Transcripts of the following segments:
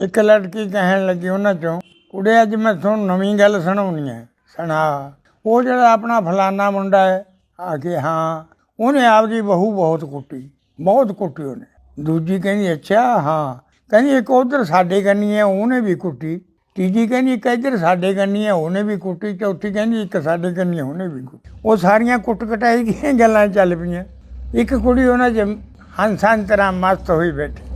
ਇੱਕ ਲੜਕੀ ਕਹਿਣ ਲੱਗੀ ਉਹਨਾਂ ਚੋਂ, ਕੁੜੇ, ਅੱਜ ਮੈਂ ਤੁਹਾਨੂੰ ਨਵੀਂ ਗੱਲ ਸੁਣਾਉਣੀ ਹੈ। ਸੁਣਾ। ਉਹ ਜਿਹੜਾ ਆਪਣਾ ਫਲਾਨਾ ਮੁੰਡਾ ਹੈ, ਆ ਕੇ ਹਾਂ, ਉਹਨੇ ਆਪਦੀ ਬਹੂ ਬਹੁਤ ਕੁੱਟੀ ਬਹੁਤ ਕੁੱਟੀ ਉਹਨੇ। ਦੂਜੀ ਕਹਿੰਦੀ, ਅੱਛਾ, ਹਾਂ। ਕਹਿੰਦੀ, ਇੱਕ ਉਧਰ ਸਾਡੇ ਕੰਨੀ ਹੈ, ਉਹਨੇ ਵੀ ਕੁੱਟੀ। ਤੀਜੀ ਕਹਿੰਦੀ, ਇੱਕ ਇੱਧਰ ਸਾਡੇ ਕੰਨੀ ਹੈ, ਉਹਨੇ ਵੀ ਕੁੱਟੀ। ਚੌਥੀ ਕਹਿੰਦੀ, ਇੱਕ ਸਾਡੇ ਕੰਨੀ ਉਹਨੇ ਵੀ ਕੁੱਟੀ। ਉਹ ਸਾਰੀਆਂ ਕੁੱਟ ਕਟਾਈ ਦੀਆਂ ਗੱਲਾਂ ਚੱਲ ਪਈਆਂ। ਇੱਕ ਕੁੜੀ ਉਹਨਾਂ 'ਚ ਹੰਸਾਂ ਦੀ ਤਰ੍ਹਾਂ ਮਸਤ ਹੋਈ ਬੈਠੀ।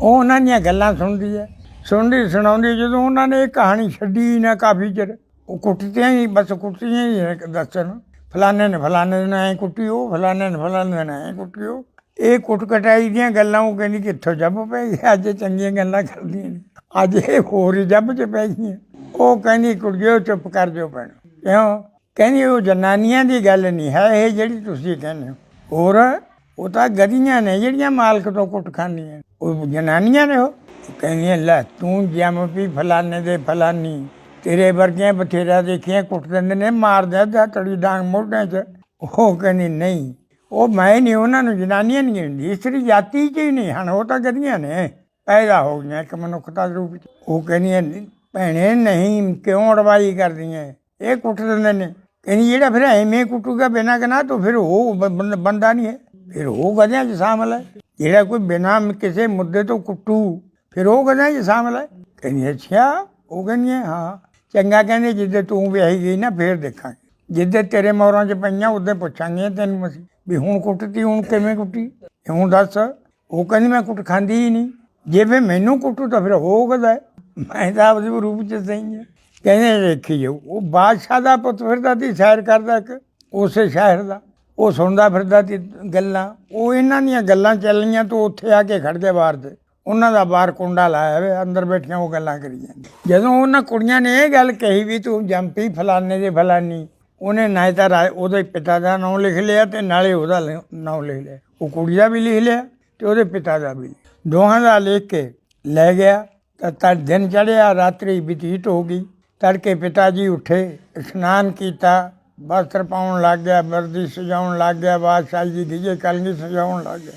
ਉਹ ਉਹਨਾਂ ਦੀਆਂ ਗੱਲਾਂ ਸੁਣਦੀ ਹੈ। ਸੁਣਦੀ ਸੁਣਾਉਂਦੀ ਜਦੋਂ ਉਹਨਾਂ ਨੇ ਇਹ ਕਹਾਣੀ ਛੱਡੀ ਨਾ ਕਾਫੀ ਚਿਰ, ਉਹ ਕੁੱਟਦੀਆਂ ਹੀ, ਬਸ ਕੁੱਟਦੀਆਂ ਹੀ ਦੱਸਣ। ਫਲਾਣੇ ਨੇ ਫਲਾਣੇ ਨੇ ਐ ਕੁੱਟੀ ਉਹ ਫਲਾਣੇ ਨੇ ਫਲਾਣੇ ਨੇ ਐ ਕੁੱਟੀ ਉਹ ਇਹ ਕੁੱਟ ਕਟਾਈ ਦੀਆਂ ਗੱਲਾਂ ਉਹ ਕਹਿੰਦੀ ਕਿੱਥੋਂ ਜੱਬ ਪੈ ਗਈ, ਅੱਜ ਚੰਗੀਆਂ ਗੱਲਾਂ ਕਰਦੀਆਂ ਨੇ। ਅੱਜ ਇਹ ਹੋਰ ਜੱਬ ਚ ਪੈ ਗਈਆਂ। ਉਹ ਕਹਿੰਦੀ, ਕੁੜੀਓ, ਚੁੱਪ ਕਰ ਦਿਓ ਭੈਣ। ਕਿਉਂ? ਕਹਿੰਦੀ, ਉਹ ਜਨਾਨੀਆਂ ਦੀ ਗੱਲ ਨਹੀਂ ਹੈ, ਇਹ ਜਿਹੜੀ ਤੁਸੀਂ ਕਹਿੰਦੇ ਹੋ। ਹੋਰ, ਉਹ ਤਾਂ ਗਧੀਆਂ ਨੇ ਜਿਹੜੀਆਂ ਮਾਲਕ ਤੋਂ ਕੁੱਟ ਖਾਂਦੀਆਂ ਉਹ ਜਨਾਨੀਆਂ ਨੇ ਉਹ। ਕਹਿੰਦੀਆਂ, ਲੈ ਤੂੰ ਜੰਮ ਵੀ ਫਲਾਣੇ ਦੇ ਫਲਾਨੀ, ਤੇਰੇ ਵਰਗੀਆਂ ਬਥੇਰਾ ਦੇਖੀਆਂ ਕੁੱਟ ਦਿੰਦੇ ਨੇ, ਮਾਰ ਦਿੰਦਾ ਤੜੀ ਡਾਂਗ ਮੋਢਿਆਂ 'ਚ। ਉਹ ਕਹਿੰਦੀ, ਨਹੀਂ, ਉਹ ਮੈਂ ਨਹੀਂ, ਉਹਨਾਂ ਨੂੰ ਜਨਾਨੀਆਂ ਨਹੀਂ ਕਹਿੰਦੀ ਇਸਤਰੀ ਜਾਤੀ 'ਚ ਹੀ ਨਹੀਂ ਹਨ, ਉਹ ਤਾਂ ਗਧੀਆਂ ਨੇ। ਪੈਦਾ ਹੋ ਗਈਆਂ ਇੱਕ ਮਨੁੱਖਤਾ ਦੇ ਰੂਪ 'ਚ। ਉਹ ਕਹਿੰਦੀਆਂ, ਭੈਣੇ ਨਹੀਂ, ਕਿਉਂ ਅੜਵਾਈ ਕਰਦੀਆਂ? ਇਹ ਕੁੱਟ ਦਿੰਦੇ ਨੇ। ਕਹਿੰਦੀ, ਜਿਹੜਾ ਫਿਰ ਐਵੇਂ ਕੁੱਟੂਗਾ, ਬਿਨਾਂ ਕਨਾ ਤਾਂ ਫਿਰ ਉਹ ਬੰਦਾ ਨਹੀਂ ਹੈ। ਫਿਰ ਉਹ ਗਧਿਆਂ 'ਚ ਸ਼ਾਮਲ ਹੈ। ਜਿਹੜਾ ਕੋਈ ਬਿਨਾਂ ਕਿਸੇ ਮੁੱਦੇ ਤੋਂ ਕੁੱਟੂ, ਫਿਰ ਉਹ ਕਹਿੰਦਾ 'ਚ ਸ਼ਾਮਲ ਕਹਿੰਦੀ, ਅੱਛਾ, ਉਹ ਕਹਿੰਦੀ ਹਾਂ ਚੰਗਾ ਕਹਿੰਦੇ, ਜਿੱਦੇ ਤੂੰ ਵਿਆਹੀ ਗਈ ਨਾ, ਫੇਰ ਦੇਖਾਂਗੇ। ਜਿੱਦੇ ਤੇਰੇ ਮੋਰਾਂ 'ਚ ਪਈਆਂ, ਉਹਦੇ ਪੁੱਛਾਂਗੇ ਤੈਨੂੰ ਅਸੀਂ, ਵੀ ਹੁਣ ਕੁੱਟਤੀ, ਹੁਣ ਕਿਵੇਂ ਕੁੱਟੀ? ਹੁਣ ਦੱਸ, ਉਹ ਕਹਿੰਦੀ, ਮੈਂ ਕੁੱਟ ਖਾਂਦੀ ਹੀ ਨਹੀਂ। ਜੇ ਵੀ ਮੈਨੂੰ ਕੁੱਟੂ ਤਾਂ ਫਿਰ ਹੋ ਗਦਾ ਮੈਂ ਤਾਂ ਆਪਦੇ ਰੂਪ 'ਚ ਸਹੀ ਹਾਂ। ਕਹਿੰਦੇ, ਦੇਖੀ ਉਹ ਬਾਦਸ਼ਾਹ ਦਾ ਪੁੱਤ ਫਿਰਦਾ ਸੀ ਸੈਰ ਕਰਦਾ ਇੱਕ, ਉਸੇ ਸ਼ਹਿਰ ਦਾ। ਉਹ ਸੁਣਦਾ ਫਿਰਦਾ ਸੀ ਗੱਲਾਂ, ਉਹ ਇਹਨਾਂ ਦੀਆਂ ਗੱਲਾਂ ਚੱਲੀਆਂ ਤੋਂ ਉੱਥੇ ਆ ਕੇ ਖੜ ਗਏ ਬਾਹਰ ਤੇ। ਉਹਨਾਂ ਦਾ ਬਾਹਰ ਕੁੰਡਾ ਲਾਇਆ ਹੋਵੇ ਅੰਦਰ ਬੈਠੀਆਂ ਉਹ ਗੱਲਾਂ ਕਰੀ ਜਾਂਦੇ ਜਦੋਂ ਉਹਨਾਂ ਕੁੜੀਆਂ ਨੇ ਇਹ ਗੱਲ ਕਹੀ ਵੀ ਤੂੰ ਜੰਪੀ ਫਲਾਣੇ ਦੇ ਫਲਾਨੀ ਉਹਨੇ ਨਾ ਤਾਂ ਰਾ- ਉਹਦੇ ਪਿਤਾ ਦਾ ਨਾਮ ਲਿਖ ਲਿਆ ਤੇ ਨਾਲੇ ਉਹਦਾ ਨਾਮ ਲਿਖ ਲਿਆ। ਉਹ ਕੁੜੀ ਦਾ ਵੀ ਲਿਖ ਲਿਆ ਤੇ ਉਹਦੇ ਪਿਤਾ ਦਾ ਵੀ। ਦੋਹਾਂ ਦਾ ਲਿਖ ਕੇ ਲੈ ਗਿਆ, ਤਾਂ ਤੜ ਦਿਨ ਚੜਿਆ ਰਾਤਰੀ ਬਤੀਤ ਹੋ ਗਈ। ਤੜਕੇ ਪਿਤਾ ਜੀ ਉੱਠੇ, ਇਸ਼ਨਾਨ ਕੀਤਾ ਵਸਤਰ ਪਾਉਣ ਲੱਗ ਗਿਆ ਵਰਦੀ ਸਜਾਉਣ ਲੱਗ ਗਿਆ, ਬਾਦਸ਼ਾਹ ਜੀ ਦੀ ਕਲਗੀ ਸਜਾਉਣ ਲੱਗ ਗਿਆ